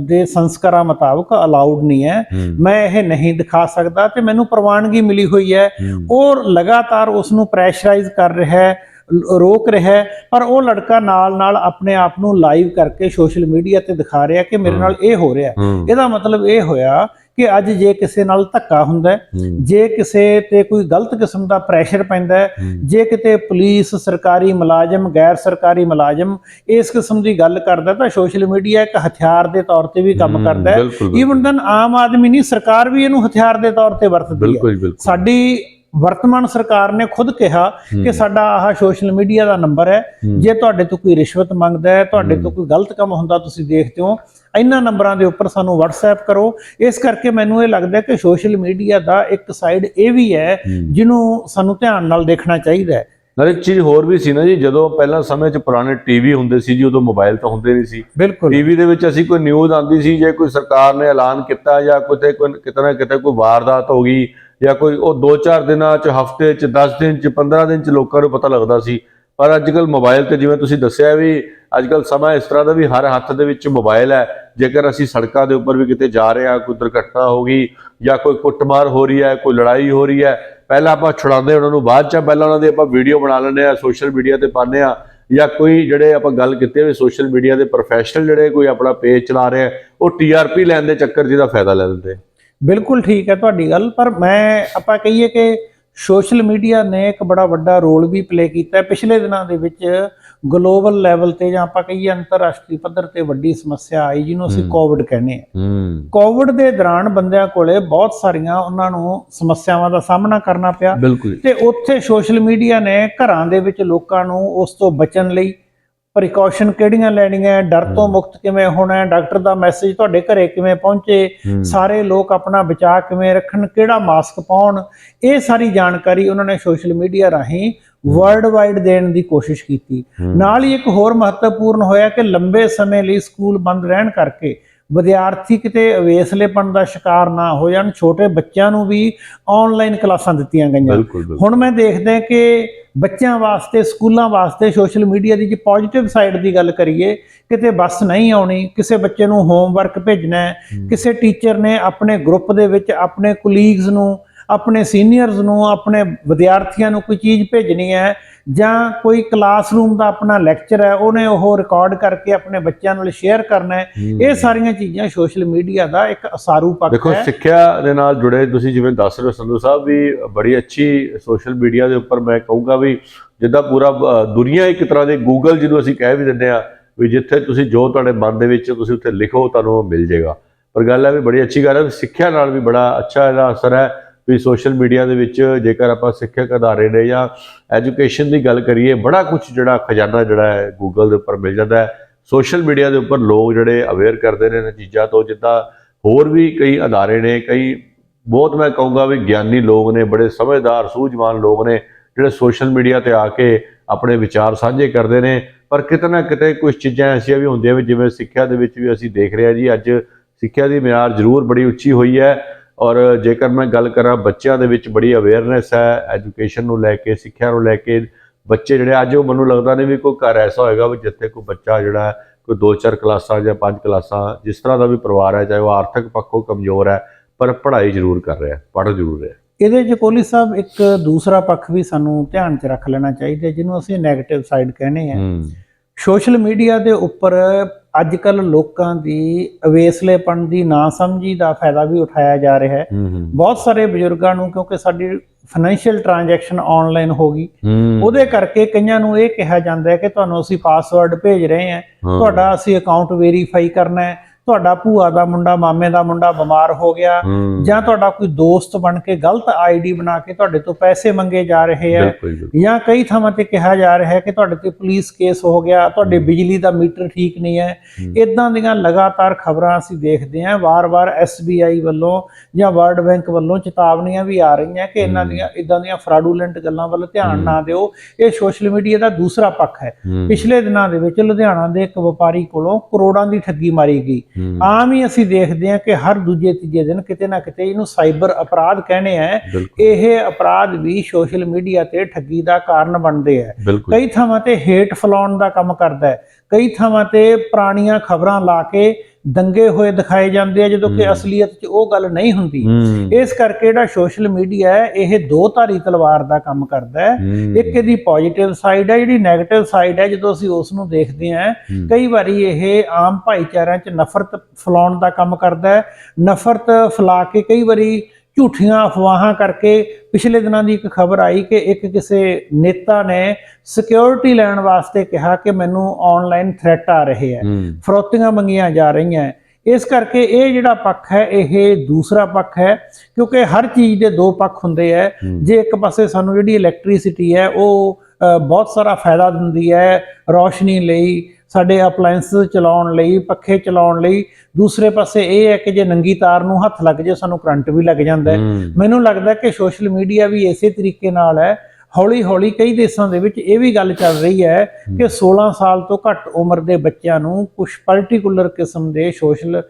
S1: ਦੇ ਸੰਸਕਾਰਾਂ ਮੁਤਾਬਕ ਅਲਾਉਡ ਨਹੀਂ ਹੈ। ਮੈਂ ਇਹ ਨਹੀਂ ਦਿਖਾ ਸਕਦਾ ਤੇ ਮੈਨੂੰ ਪ੍ਰਵਾਨਗੀ ਮਿਲੀ ਹੋਈ ਹੈ। ਉਹ ਲਗਾਤਾਰ ਉਸ ਨੂੰ ਪ੍ਰੈਸ਼ਰਾਈਜ਼ ਕਰ ਰਿਹਾ ਹੈ। ਰੋਕ ਰਿਹਾ ਪਰ ਉਹ ਲੜਕਾ ਨਾਲ ਨਾਲ ਆਪਣੇ ਆਪ ਨੂੰ ਲਾਈਵ ਕਰਕੇ ਸੋਸ਼ਲ ਮੀਡੀਆ ਤੇ ਦਿਖਾ ਰਿਹਾ ਕਿ ਮੇਰੇ ਨਾਲ ਇਹ ਹੋ ਰਿਹਾ। ਇਹਦਾ ਮਤਲਬ ਇਹ ਹੋਇਆ ਕਿ ਅੱਜ ਜੇ ਕਿਸੇ ਨਾਲ ਧੱਕਾ ਹੁੰਦਾ। ਜੇ ਕਿਸੇ ਤੇ ਕੋਈ ਗਲਤ ਕਿਸਮ ਦਾ ਪ੍ਰੈਸ਼ਰ ਪੈਂਦਾ। ਜੇ ਕਿਤੇ ਪੁਲਿਸ ਸਰਕਾਰੀ ਮੁਲਾਜ਼ਮ ਗੈਰ ਸਰਕਾਰੀ ਮੁਲਾਜ਼ਮ ਇਸ ਕਿਸਮ ਦੀ ਗੱਲ ਕਰਦਾ ਤਾਂ ਸੋਸ਼ਲ ਮੀਡੀਆ ਇੱਕ ਹਥਿਆਰ ਦੇ ਤੌਰ ਤੇ ਵੀ ਕੰਮ ਕਰਦਾ ਹੈ ਈਵਨ ਦਨ ਆਮ ਆਦਮੀ ਨਹੀਂ ਸਰਕਾਰ ਵੀ ਇਹਨੂੰ ਹਥਿਆਰ ਦੇ ਤੌਰ ਤੇ ਵਰਤਦੀ ਹੈ ਸਾਡੀ ਵਰਤਮਾਨ ਸਰਕਾਰ ਨੇ ਖੁਦ ਕਿਹਾ ਕਿ ਸਾਡਾ ਆਹ ਸੋਸ਼ਲ ਮੀਡੀਆ ਦਾ ਨੰਬਰ ਹੈ। ਜੇ ਤੁਹਾਡੇ ਤੋਂ ਕੋਈ ਰਿਸ਼ਵਤ ਮੰਗਦਾ ਹੈ ਤੁਹਾਡੇ ਤੋਂ ਕੋਈ ਗਲਤ ਕੰਮ ਹੁੰਦਾ ਤੁਸੀਂ ਦੇਖਦੇ ਹੋ ਇਹਨਾਂ ਨੰਬਰਾਂ ਦੇ ਉੱਪਰ ਸਾਨੂੰ WhatsApp ਕਰੋ। ਇਸ ਕਰਕੇ ਮੈਨੂੰ ਇਹ ਲੱਗਦਾ ਕਿ ਸੋਸ਼ਲ ਮੀਡੀਆ ਦਾ ਇੱਕ ਸਾਈਡ ਇਹ ਵੀ ਹੈ। ਜਿਹਨੂੰ ਸਾਨੂੰ ਧਿਆਨ ਨਾਲ ਦੇਖਣਾ ਚਾਹੀਦਾ ਹੈ।
S2: ਨਾਲੇ ਇੱਕ ਚੀਜ਼ ਹੋਰ ਵੀ ਸੀ ਨਾ ਜੀ ਜਦੋਂ ਪਹਿਲਾਂ ਸਮੇਂ 'ਚ ਪੁਰਾਣੇ ਟੀਵੀ ਹੁੰਦੇ ਸੀ ਜੀ ਉਦੋਂ ਮੋਬਾਈਲ ਤਾਂ ਹੁੰਦੇ ਨਹੀਂ ਸੀ। ਟੀਵੀ ਦੇ ਵਿੱਚ ਅਸੀਂ ਕੋਈ ਨਿਊਜ਼ ਆਂਦੀ ਸੀ ਜੇ ਕੋਈ ਸਰਕਾਰ ਨੇ ਐਲਾਨ ਕੀਤਾ ਜਾਂ ਕਿਤੇ ਕੋਈ ਕਿਤੇ ਨਾ ਕਿਤੇ ਕੋਈ ਵਾਰਦਾਤ ਹੋ ਗਈ ਜਾਂ ਕੋਈ ਉਹ 2-4 ਦਿਨਾਂ 'ਚ, ਹਫ਼ਤੇ 'ਚ 10 ਦਿਨ 'ਚ 15 ਦਿਨ 'ਚ ਲੋਕਾਂ ਨੂੰ ਪਤਾ ਲੱਗਦਾ ਸੀ। ਪਰ ਅੱਜ ਕੱਲ ਮੋਬਾਈਲ ਤੇ ਜਿਵੇਂ ਤੁਸੀਂ ਦੱਸਿਆ ਵੀ ਅੱਜ ਕੱਲ ਸਮਾਂ ਇਸ ਤਰ੍ਹਾਂ ਦਾ ਵੀ ਹਰ ਹੱਥ ਦੇ ਵਿੱਚ ਮੋਬਾਈਲ ਹੈ। ਜੇਕਰ ਅਸੀਂ ਸੜਕਾਂ ਦੇ ਉੱਪਰ ਵੀ ਕਿਤੇ ਜਾ ਰਹੇ ਹਾਂ, ਕੋਈ ਦੁਰਘਟਨਾ ਹੋ ਗਈ ਜਾਂ ਕੋਈ ਕੁੱਟਮਾਰ ਹੋ ਰਹੀ ਹੈ, ਕੋਈ ਲੜਾਈ ਹੋ ਰਹੀ ਹੈ, ਪਹਿਲਾਂ ਆਪਾਂ ਛੁਡਾਉਂਦੇ ਉਹਨਾਂ ਨੂੰ, ਬਾਅਦ ਚ ਪਹਿਲਾਂ ਉਹਨਾਂ ਦੀ ਆਪਾਂ ਵੀਡੀਓ ਬਣਾ ਲੈਂਦੇ ਆ ਸੋਸ਼ਲ ਮੀਡੀਆ ਤੇ ਪਾਉਂਦੇ ਆ ਜਾਂ ਕੋਈ ਜਿਹੜੇ ਆਪਾਂ ਗੱਲ ਕੀਤੀ ਵੀ ਸੋਸ਼ਲ ਮੀਡੀਆ ਦੇ ਪ੍ਰੋਫੈਸ਼ਨਲ ਜਿਹੜੇ ਕੋਈ ਆਪਣਾ ਪੇਜ ਚਲਾ ਰਹੇ ਆ ਉਹ ਟੀਆਰਪੀ ਲੈਣ ਦੇ ਚੱਕਰ ਜਿਹਦਾ ਫਾਇਦਾ ਲੈ ਲੈਂਦੇ
S1: ਬਿਲਕੁਲ ਠੀਕ ਹੈ ਤੁਹਾਡੀ ਗੱਲ ਪਰ ਮੈਂ ਆਪਾਂ ਕਹੀਏ ਕਿ ਸੋਸ਼ਲ ਮੀਡੀਆ ਨੇ ਇੱਕ ਬੜਾ ਵੱਡਾ ਰੋਲ ਵੀ ਪਲੇ ਕੀਤਾ ਪਿਛਲੇ ਦਿਨਾਂ ਦੇ ਵਿੱਚ ਗਲੋਬਲ ਲੈਵਲ ਤੇ ਜਾਂ ਆਪਾਂ ਕਹੀਏ ਅੰਤਰਰਾਸ਼ਟਰੀ ਪੱਧਰ ਤੇ ਵੱਡੀ ਸਮੱਸਿਆ ਆਈ ਜਿਹਨੂੰ ਅਸੀਂ। ਕੋਵਿਡ ਕਹਿੰਦੇ ਆ
S2: ਹੂੰ।
S1: ਕੋਵਿਡ ਦੇ ਦੌਰਾਨ ਬੰਦਿਆਂ ਕੋਲੇ ਬਹੁਤ ਸਾਰੀਆਂ ਉਹਨਾਂ ਨੂੰ ਸਮੱਸਿਆਵਾਂ ਦਾ ਸਾਹਮਣਾ ਕਰਨਾ ਪਿਆ ਤੇ ਉੱਥੇ ਸੋਸ਼ਲ ਮੀਡੀਆ ਨੇ ਘਰਾਂ ਦੇ ਵਿੱਚ ਲੋਕਾਂ ਨੂੰ ਉਸ ਤੋਂ ਬਚਣ ਲਈ ਪ੍ਰੀਕਾਸ਼ਨ ਕਿਹੜੀਆਂ ਲੈਣੀਆਂ ਡਰ ਤੋਂ ਮੁਕਤ ਕਿਵੇਂ ਹੋਣਾ ਹੈ, ਡਾਕਟਰ ਦਾ ਮੈਸੇਜ ਤੁਹਾਡੇ ਘਰੇ ਕਿਵੇਂ ਪਹੁੰਚੇ। ਸਾਰੇ ਲੋਕ ਆਪਣਾ ਬਚਾਅ ਕਿਵੇਂ ਰੱਖਣ? ਕਿਹੜਾ ਮਾਸਕ ਪਾਉਣ? ਇਹ ਸਾਰੀ ਜਾਣਕਾਰੀ ਉਹਨਾਂ ਨੇ ਸੋਸ਼ਲ ਮੀਡੀਆ ਰਾਹੀਂ ਵਰਲਡ ਵਾਈਡ ਦੇਣ ਦੀ ਕੋਸ਼ਿਸ਼ ਕੀਤੀ। ਨਾਲ ਹੀ ਇੱਕ ਹੋਰ ਮਹੱਤਵਪੂਰਨ ਹੋਇਆ ਕਿ ਲੰਬੇ ਸਮੇਂ ਲਈ ਸਕੂਲ ਬੰਦ ਰਹਿਣ ਕਰਕੇ ਵਿਦਿਆਰਥੀ ਕਿਤੇ ਅਵੇਸਲੇਪਣ ਦਾ ਸ਼ਿਕਾਰ ਨਾ ਹੋ ਜਾਣ ਛੋਟੇ ਬੱਚਿਆਂ ਨੂੰ ਵੀ ਆਨਲਾਈਨ ਕਲਾਸਾਂ ਦਿੱਤੀਆਂ ਗਈਆਂ। ਹੁਣ ਮੈਂ ਦੇਖਦਾ ਕਿ ਬੱਚਿਆਂ ਵਾਸਤੇ ਸਕੂਲਾਂ ਵਾਸਤੇ ਸੋਸ਼ਲ ਮੀਡੀਆ ਦੀ ਜੇ ਪੋਜ਼ਿਟਿਵ ਸਾਈਡ ਦੀ ਗੱਲ ਕਰੀਏ ਕਿਤੇ ਬੱਸ ਨਹੀਂ ਆਉਣੀ ਕਿਸੇ ਬੱਚੇ ਨੂੰ ਹੋਮਵਰਕ ਭੇਜਣਾ ਹੈ ਕਿਸੇ ਟੀਚਰ ਨੇ ਆਪਣੇ ਗਰੁੱਪ ਦੇ ਵਿੱਚ ਆਪਣੇ ਕੁਲੀਗਸ ਨੂੰ ਆਪਣੇ ਸੀਨੀਅਰਸ ਨੂੰ ਆਪਣੇ ਵਿਦਿਆਰਥੀਆਂ ਨੂੰ ਕੋਈ ਚੀਜ਼ ਭੇਜਣੀ ਹੈ ਜਾਂ ਕੋਈ ਕਲਾਸਰੂਮ ਦਾ ਆਪਣਾ ਲੈਕਚਰ ਹੈ ਉਹਨੇ ਉਹ ਰਿਕਾਰਡ ਕਰਕੇ ਆਪਣੇ ਬੱਚਿਆਂ ਨਾਲ ਸ਼ੇਅਰ ਕਰਨਾ ਹੈ। ਇਹ ਸਾਰੀਆਂ ਚੀਜ਼ਾਂ ਸੋਸ਼ਲ ਮੀਡੀਆ ਦਾ ਇੱਕ ਅਸਾਰੂ ਪੱਖ
S2: ਦੇਖੋ
S1: ਹੈ।
S2: ਸਿੱਖਿਆ ਦੇ ਨਾਲ ਜੁੜੇ ਤੁਸੀਂ ਜਿਵੇਂ ਦੱਸ ਰਹੇ ਹੋ ਸੰਧੂ ਸਾਹਿਬ ਵੀ ਬੜੀ ਅੱਛੀ ਸੋਸ਼ਲ ਮੀਡੀਆ ਦੇ ਉੱਪਰ ਮੈਂ ਕਹੂੰਗਾ ਵੀ ਜਿੱਦਾਂ ਪੂਰਾ ਦੁਨੀਆ ਇੱਕ ਤਰ੍ਹਾਂ ਦੇ ਗੂਗਲ ਜਿਹਨੂੰ ਅਸੀਂ ਕਹਿ ਵੀ ਦਿੰਦੇ ਆ ਵੀ ਜਿੱਥੇ ਤੁਸੀਂ ਜੋ ਤੁਹਾਡੇ ਮਨ ਦੇ ਵਿੱਚ ਤੁਸੀਂ ਉੱਥੇ ਲਿਖੋ ਤੁਹਾਨੂੰ ਉਹ ਮਿਲ ਜਾਏਗਾ ਪਰ ਗੱਲ ਹੈ ਵੀ ਬੜੀ ਅੱਛੀ ਗੱਲ ਹੈ ਸਿੱਖਿਆ ਨਾਲ ਵੀ ਬੜਾ ਅੱਛਾ ਇਹਦਾ ਅਸਰ ਹੈ। ਵੀ ਸੋਸ਼ਲ ਮੀਡੀਆ ਦੇ ਵਿੱਚ ਜੇਕਰ ਆਪਾਂ ਸਿੱਖਿਅਕ ਅਦਾਰੇ ਨੇ ਜਾਂ ਐਜੂਕੇਸ਼ਨ ਦੀ ਗੱਲ ਕਰੀਏ, ਬੜਾ ਕੁਝ ਜਿਹੜਾ ਖਜ਼ਾਨਾ ਜਿਹੜਾ ਹੈ ਗੂਗਲ ਦੇ ਉੱਪਰ ਮਿਲ ਜਾਂਦਾ ਹੈ। ਸੋਸ਼ਲ ਮੀਡੀਆ ਦੇ ਉੱਪਰ ਲੋਕ ਜਿਹੜੇ ਅਵੇਅਰ ਕਰਦੇ ਨੇ ਇਹਨਾਂ ਚੀਜ਼ਾਂ ਤੋਂ, ਜਿੱਦਾਂ ਹੋਰ ਵੀ ਕਈ ਅਦਾਰੇ ਨੇ, ਕਈ ਬਹੁਤ ਮੈਂ ਕਹੂੰਗਾ ਵੀ ਗਿਆਨੀ ਲੋਕ ਨੇ, ਬੜੇ ਸਮਝਦਾਰ, ਸੂਝਵਾਨ ਲੋਕ ਨੇ, ਜਿਹੜੇ ਸੋਸ਼ਲ ਮੀਡੀਆ ਤੇ ਆ ਕੇ ਆਪਣੇ ਵਿਚਾਰ ਸਾਂਝੇ ਕਰਦੇ ਨੇ। ਪਰ ਕਿਤੇ ਨਾ ਕਿਤੇ ਕੁਝ ਚੀਜ਼ਾਂ ਐਸੀਆਂ ਵੀ ਹੁੰਦੀਆਂ ਵੀ ਜਿਵੇਂ ਸਿੱਖਿਆ ਦੇ ਵਿੱਚ ਵੀ ਅਸੀਂ ਦੇਖ ਰਹੇ ਹਾਂ ਜੀ, ਅੱਜ ਸਿੱਖਿਆ ਦੀ ਮਿਆਰ ਜ਼ਰੂਰ ਬੜੀ ਉੱਚੀ ਹੋਈ ਹੈ। ਔਰ ਜੇਕਰ ਮੈਂ ਗੱਲ ਕਰਾਂ ਬੱਚਿਆਂ ਦੇ ਵਿੱਚ ਬੜੀ ਅਵੇਅਰਨੈਸ ਹੈ ਐਜੂਕੇਸ਼ਨ ਨੂੰ ਲੈ ਕੇ ਸਿੱਖਿਆ ਨੂੰ ਲੈ ਕੇ ਬੱਚੇ ਜਿਹੜੇ ਅੱਜ ਉਹ ਮੈਨੂੰ ਲੱਗਦਾ ਨਹੀਂ ਵੀ ਕੋਈ ਘਰ ਐਸਾ ਹੋਏਗਾ ਵੀ ਜਿੱਥੇ ਕੋਈ ਬੱਚਾ ਜਿਹੜਾ ਕੋਈ ਦੋ ਚਾਰ ਕਲਾਸਾਂ ਜਾਂ ਪੰਜ ਕਲਾਸਾਂ ਜਿਸ ਤਰ੍ਹਾਂ ਦਾ ਵੀ ਪਰਿਵਾਰ ਹੈ ਚਾਹੇ ਉਹ ਆਰਥਿਕ ਪੱਖੋਂ ਕਮਜ਼ੋਰ ਹੈ ਪਰ ਪੜ੍ਹਾਈ ਜ਼ਰੂਰ ਕਰ ਰਿਹਾ ਪੜ੍ਹ ਜ਼ਰੂਰ ਰਿਹਾ
S1: ਇਹਦੇ ਚ ਕੋਹਲੀ ਸਾਹਿਬ ਇੱਕ ਦੂਸਰਾ ਪੱਖ ਵੀ ਸਾਨੂੰ ਧਿਆਨ 'ਚ ਰੱਖ ਲੈਣਾ ਚਾਹੀਦਾ ਜਿਹਨੂੰ ਅਸੀਂ 네ਗੇਟਿਵ ਸਾਈਡ ਕਹਿੰਦੇ ਆ ਸੋਸ਼ਲ ਮੀਡੀਆ ਦੇ ਉੱਪਰ ਅੱਜ ਕੱਲ ਲੋਕਾਂ ਦੀ ਅਵੇਸਲੇਪਣ ਦੀ ਨਾ ਸਮਝੀ ਦਾ ਫਾਇਦਾ ਵੀ ਉਠਾਇਆ ਜਾ ਰਿਹਾ ਹੈ। ਬਹੁਤ ਸਾਰੇ ਬਜ਼ੁਰਗਾਂ ਨੂੰ ਕਿਉਂਕਿ ਸਾਡੀ ਫਾਈਨੈਂਸ਼ੀਅਲ ਟ੍ਰਾਂਜੈਕਸ਼ਨ ਆਨਲਾਈਨ ਹੋ ਗਈ। ਉਹਦੇ ਕਰਕੇ ਕਈਆਂ ਨੂੰ ਇਹ ਕਿਹਾ ਜਾਂਦਾ ਹੈ ਕਿ ਤੁਹਾਨੂੰ ਅਸੀਂ ਪਾਸਵਰਡ ਭੇਜ ਰਹੇ ਹਾਂ। ਤੁਹਾਡਾ ਅਸੀਂ ਅਕਾਊਂਟ ਵੈਰੀਫਾਈ ਕਰਨਾ ਹੈ। ਤੁਹਾਡਾ ਭੂਆ ਦਾ ਮੁੰਡਾ ਮਾਮੇ ਦਾ ਮੁੰਡਾ ਬਿਮਾਰ ਹੋ ਗਿਆ ਜਾਂ ਤੁਹਾਡਾ ਕੋਈ ਦੋਸਤ ਬਣ ਕੇ ਗਲਤ ਆਈਡੀ ਬਣਾ ਕੇ ਤੁਹਾਡੇ ਤੋਂ ਪੈਸੇ ਮੰਗੇ ਜਾ ਰਹੇ ਹੈ ਜਾਂ ਕਈ ਥਾਵਾਂ ਤੇ ਕਿਹਾ ਜਾ ਰਿਹਾ ਹੈ ਕਿ ਤੁਹਾਡੇ ਤੇ ਪੁਲਿਸ ਕੇਸ ਹੋ ਗਿਆ ਤੁਹਾਡੇ ਬਿਜਲੀ ਦਾ ਮੀਟਰ ਠੀਕ ਨਹੀਂ ਹੈ। ਇਦਾਂ ਦੀਆਂ ਲਗਾਤਾਰ ਖਬਰਾਂ ਅਸੀਂ ਦੇਖਦੇ ਹਾਂ ਵਾਰ-ਵਾਰ SBI ਵੱਲੋਂ ਜਾਂ ਵਰਲਡ ਬੈਂਕ ਵੱਲੋਂ ਚੇਤਾਵਨੀਆਂ ਵੀ ਆ ਰਹੀਆਂ ਕਿ ਇਹਨਾਂ ਦੀਆਂ ਇਦਾਂ ਦੀਆਂ ਫਰਾਡੂਲੈਂਟ ਗੱਲਾਂ ਵੱਲ ਧਿਆਨ ਨਾ ਦਿਓ। ਇਹ ਸੋਸ਼ਲ ਮੀਡੀਆ ਦਾ ਦੂਸਰਾ ਪੱਖ ਹੈ। ਪਿਛਲੇ ਦਿਨਾਂ ਦੇ ਵਿੱਚ ਲੁਧਿਆਣਾ ਦੇ ਇੱਕ ਵਪਾਰੀ ਕੋਲੋਂ ਕਰੋੜਾਂ ਦੀ ਠੱਗੀ ਮਾਰੀ ਗਈ। ਆਮ ਹੀ ਅਸੀਂ ਦੇਖਦੇ ਹਾਂ ਕਿ ਹਰ ਦੂਜੇ ਤੀਜੇ ਦਿਨ ਕਿਤੇ ਨਾ ਕਿਤੇ ਇਹਨੂੰ ਸਾਈਬਰ ਅਪਰਾਧ ਕਹਿੰਦੇ ਆ। ਇਹ ਅਪਰਾਧ ਵੀ ਸੋਸ਼ਲ ਮੀਡੀਆ ਤੇ ਠੱਗੀ ਦਾ ਕਾਰਨ ਬਣਦੇ ਆ। ਕਈ ਥਾਵਾਂ ਤੇ ਹੇਟ ਫਲਾਉਣ ਦਾ ਕੰਮ ਕਰਦਾ ਹੈ। ਕਈ ਥਾਵਾਂ ਤੇ ਪੁਰਾਣੀਆਂ ਖਬਰਾਂ ਲਾ ਕੇ ਦੰਗੇ ਹੋਏ ਦਿਖਾਏ ਜਾਂਦੇ ਆ ਜਦੋਂ ਕਿ ਅਸਲੀਅਤ 'ਚ ਉਹ ਗੱਲ ਨਹੀਂ ਹੁੰਦੀ। ਇਸ ਕਰਕੇ ਜਿਹੜਾ ਸੋਸ਼ਲ ਮੀਡੀਆ ਹੈ ਇਹ ਦੋ ਧਾਰੀ ਤਲਵਾਰ ਦਾ ਕੰਮ ਕਰਦਾ ਹੈ। ਇੱਕ ਇਹਦੀ ਪੋਜ਼ਿਟਿਵ ਸਾਈਡ ਹੈ ਜਿਹੜੀ 네ਗੇਟਿਵ ਸਾਈਡ ਹੈ ਜਦੋਂ ਅਸੀਂ ਉਸ ਨੂੰ ਦੇਖਦੇ ਹੂੰ। ਕਈ ਵਾਰੀ ਇਹ ਆਮ ਭਾਈਚਾਰਿਆਂ 'ਚ ਨਫ਼ਰਤ ਫੈਲਾਉਣ ਦਾ ਕੰਮ ਕਰਦਾ ਹੈ। ਨਫ਼ਰਤ ਫੈਲਾ ਕੇ ਕਈ ਵਾਰੀ ਝੂਠੀਆਂ ਅਫਵਾਹਾਂ ਕਰਕੇ ਪਿਛਲੇ ਦਿਨਾਂ ਦੀ ਇੱਕ ਖਬਰ ਆਈ ਕਿ ਇੱਕ ਕਿਸੇ ਨੇਤਾ ਨੇ ਸਿਕਿਉਰਿਟੀ ਲੈਣ ਵਾਸਤੇ ਕਿਹਾ ਕਿ ਮੈਨੂੰ ਆਨਲਾਈਨ ਥ੍ਰੈਟ ਆ ਰਹੇ ਹੈ ਫਰੋਤੀਆਂ ਮੰਗੀਆਂ ਜਾ ਰਹੀਆਂ ਇਸ ਕਰਕੇ ਇਹ ਜਿਹੜਾ ਪੱਖ ਹੈ ਇਹ ਦੂਸਰਾ ਪੱਖ ਹੈ ਕਿਉਂਕਿ ਹਰ ਚੀਜ਼ ਦੇ ਦੋ ਪੱਖ ਹੁੰਦੇ ਹੈ। ਜੇ ਇੱਕ ਪਾਸੇ ਸਾਨੂੰ ਜਿਹੜੀ ਇਲੈਕਟ੍ਰਿਸਿਟੀ ਹੈ ਉਹ ਬਹੁਤ ਸਾਰਾ ਫਾਇਦਾ ਦਿੰਦੀ ਹੈ ਰੌਸ਼ਨੀ ਲਈ ਸਾਡੇ ਅਪਲਾਈਐਂਸਸ ਚਲਾਉਣ ਲਈ ਪੱਖੇ ਚਲਾਉਣ ਲਈ। ਦੂਸਰੇ ਪਾਸੇ ਇਹ ਹੈ ਕਿ ਜੇ ਨੰਗੀ ਤਾਰ ਨੂੰ ਹੱਥ ਲੱਗ ਜੇ ਸਾਨੂੰ ਕਰੰਟ ਵੀ ਲੱਗ ਜਾਂਦਾ ਹੂੰ। ਮੈਨੂੰ ਲੱਗਦਾ ਕਿ ਸੋਸ਼ਲ ਮੀਡੀਆ ਵੀ ਇਸੇ ਤਰੀਕੇ ਨਾਲ ਹੈ। ਹੌਲੀ ਹੌਲੀ ਕਈ ਦੇਸ਼ਾਂ ਦੇ ਵਿੱਚ ਇਹ ਵੀ ਗੱਲ ਚੱਲ ਰਹੀ ਹੈ ਕਿ 16 ਸਾਲ ਤੋਂ ਘੱਟ ਉਮਰ ਦੇ ਬੱਚਿਆਂ ਨੂੰ ਕੁਝ ਪਾਰਟਿਕੂਲਰ ਕਿਸਮ ਦੇ ਸੋਸ਼ਲ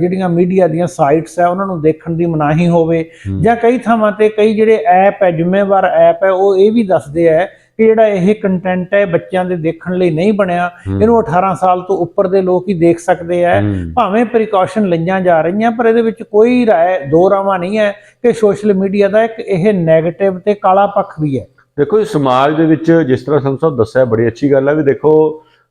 S1: ਜਿਹੜੀਆਂ ਮੀਡੀਆ ਦੀਆਂ ਸਾਈਟਸ ਹੈ ਉਹਨਾਂ ਨੂੰ ਦੇਖਣ ਦੀ ਮਨਾਹੀ ਹੋਵੇ। ਜਾਂ ਕਈ ਥਾਵਾਂ ਤੇ ਕਈ ਜਿਹੜੇ ਐਪ ਹੈ ਜ਼ਿੰਮੇਵਾਰ ਐਪ ਹੈ ਉਹ ਇਹ ਵੀ ਦੱਸਦੇ ਹੈ ਕਿ ਜਿਹੜਾ ਇਹ ਕੰਟੈਂਟ ਹੈ ਬੱਚਿਆਂ ਦੇ ਦੇਖਣ ਲਈ ਨਹੀਂ ਬਣਿਆ ਇਹਨੂੰ 18 ਸਾਲ ਤੋਂ ਉੱਪਰ ਦੇ ਲੋਕ ਹੀ ਦੇਖ ਸਕਦੇ ਹੂੰ। ਭਾਵੇਂ ਪ੍ਰੀਕਾਸ਼ਨ ਲਈਆਂ ਜਾ ਰਹੀਆਂ ਪਰ ਇਹਦੇ ਵਿੱਚ ਕੋਈ ਰਾਏ ਦੋ ਰਾਵਾਂ ਨਹੀਂ ਹੈ ਕਿ ਸੋਸ਼ਲ ਮੀਡੀਆ ਦਾ ਇੱਕ ਇਹ 네ਗੇਟਿਵ ਤੇ ਕਾਲਾ ਪੱਖ ਵੀ ਹੈ।
S2: ਦੇਖੋ ਜੀ ਸਮਾਜ ਦੇ ਵਿੱਚ ਜਿਸ ਤਰ੍ਹਾਂ ਸਾਹਿਬ ਦੱਸਿਆ ਬੜੀ ਅੱਛੀ ਗੱਲ ਹੈ ਵੀ ਦੇਖੋ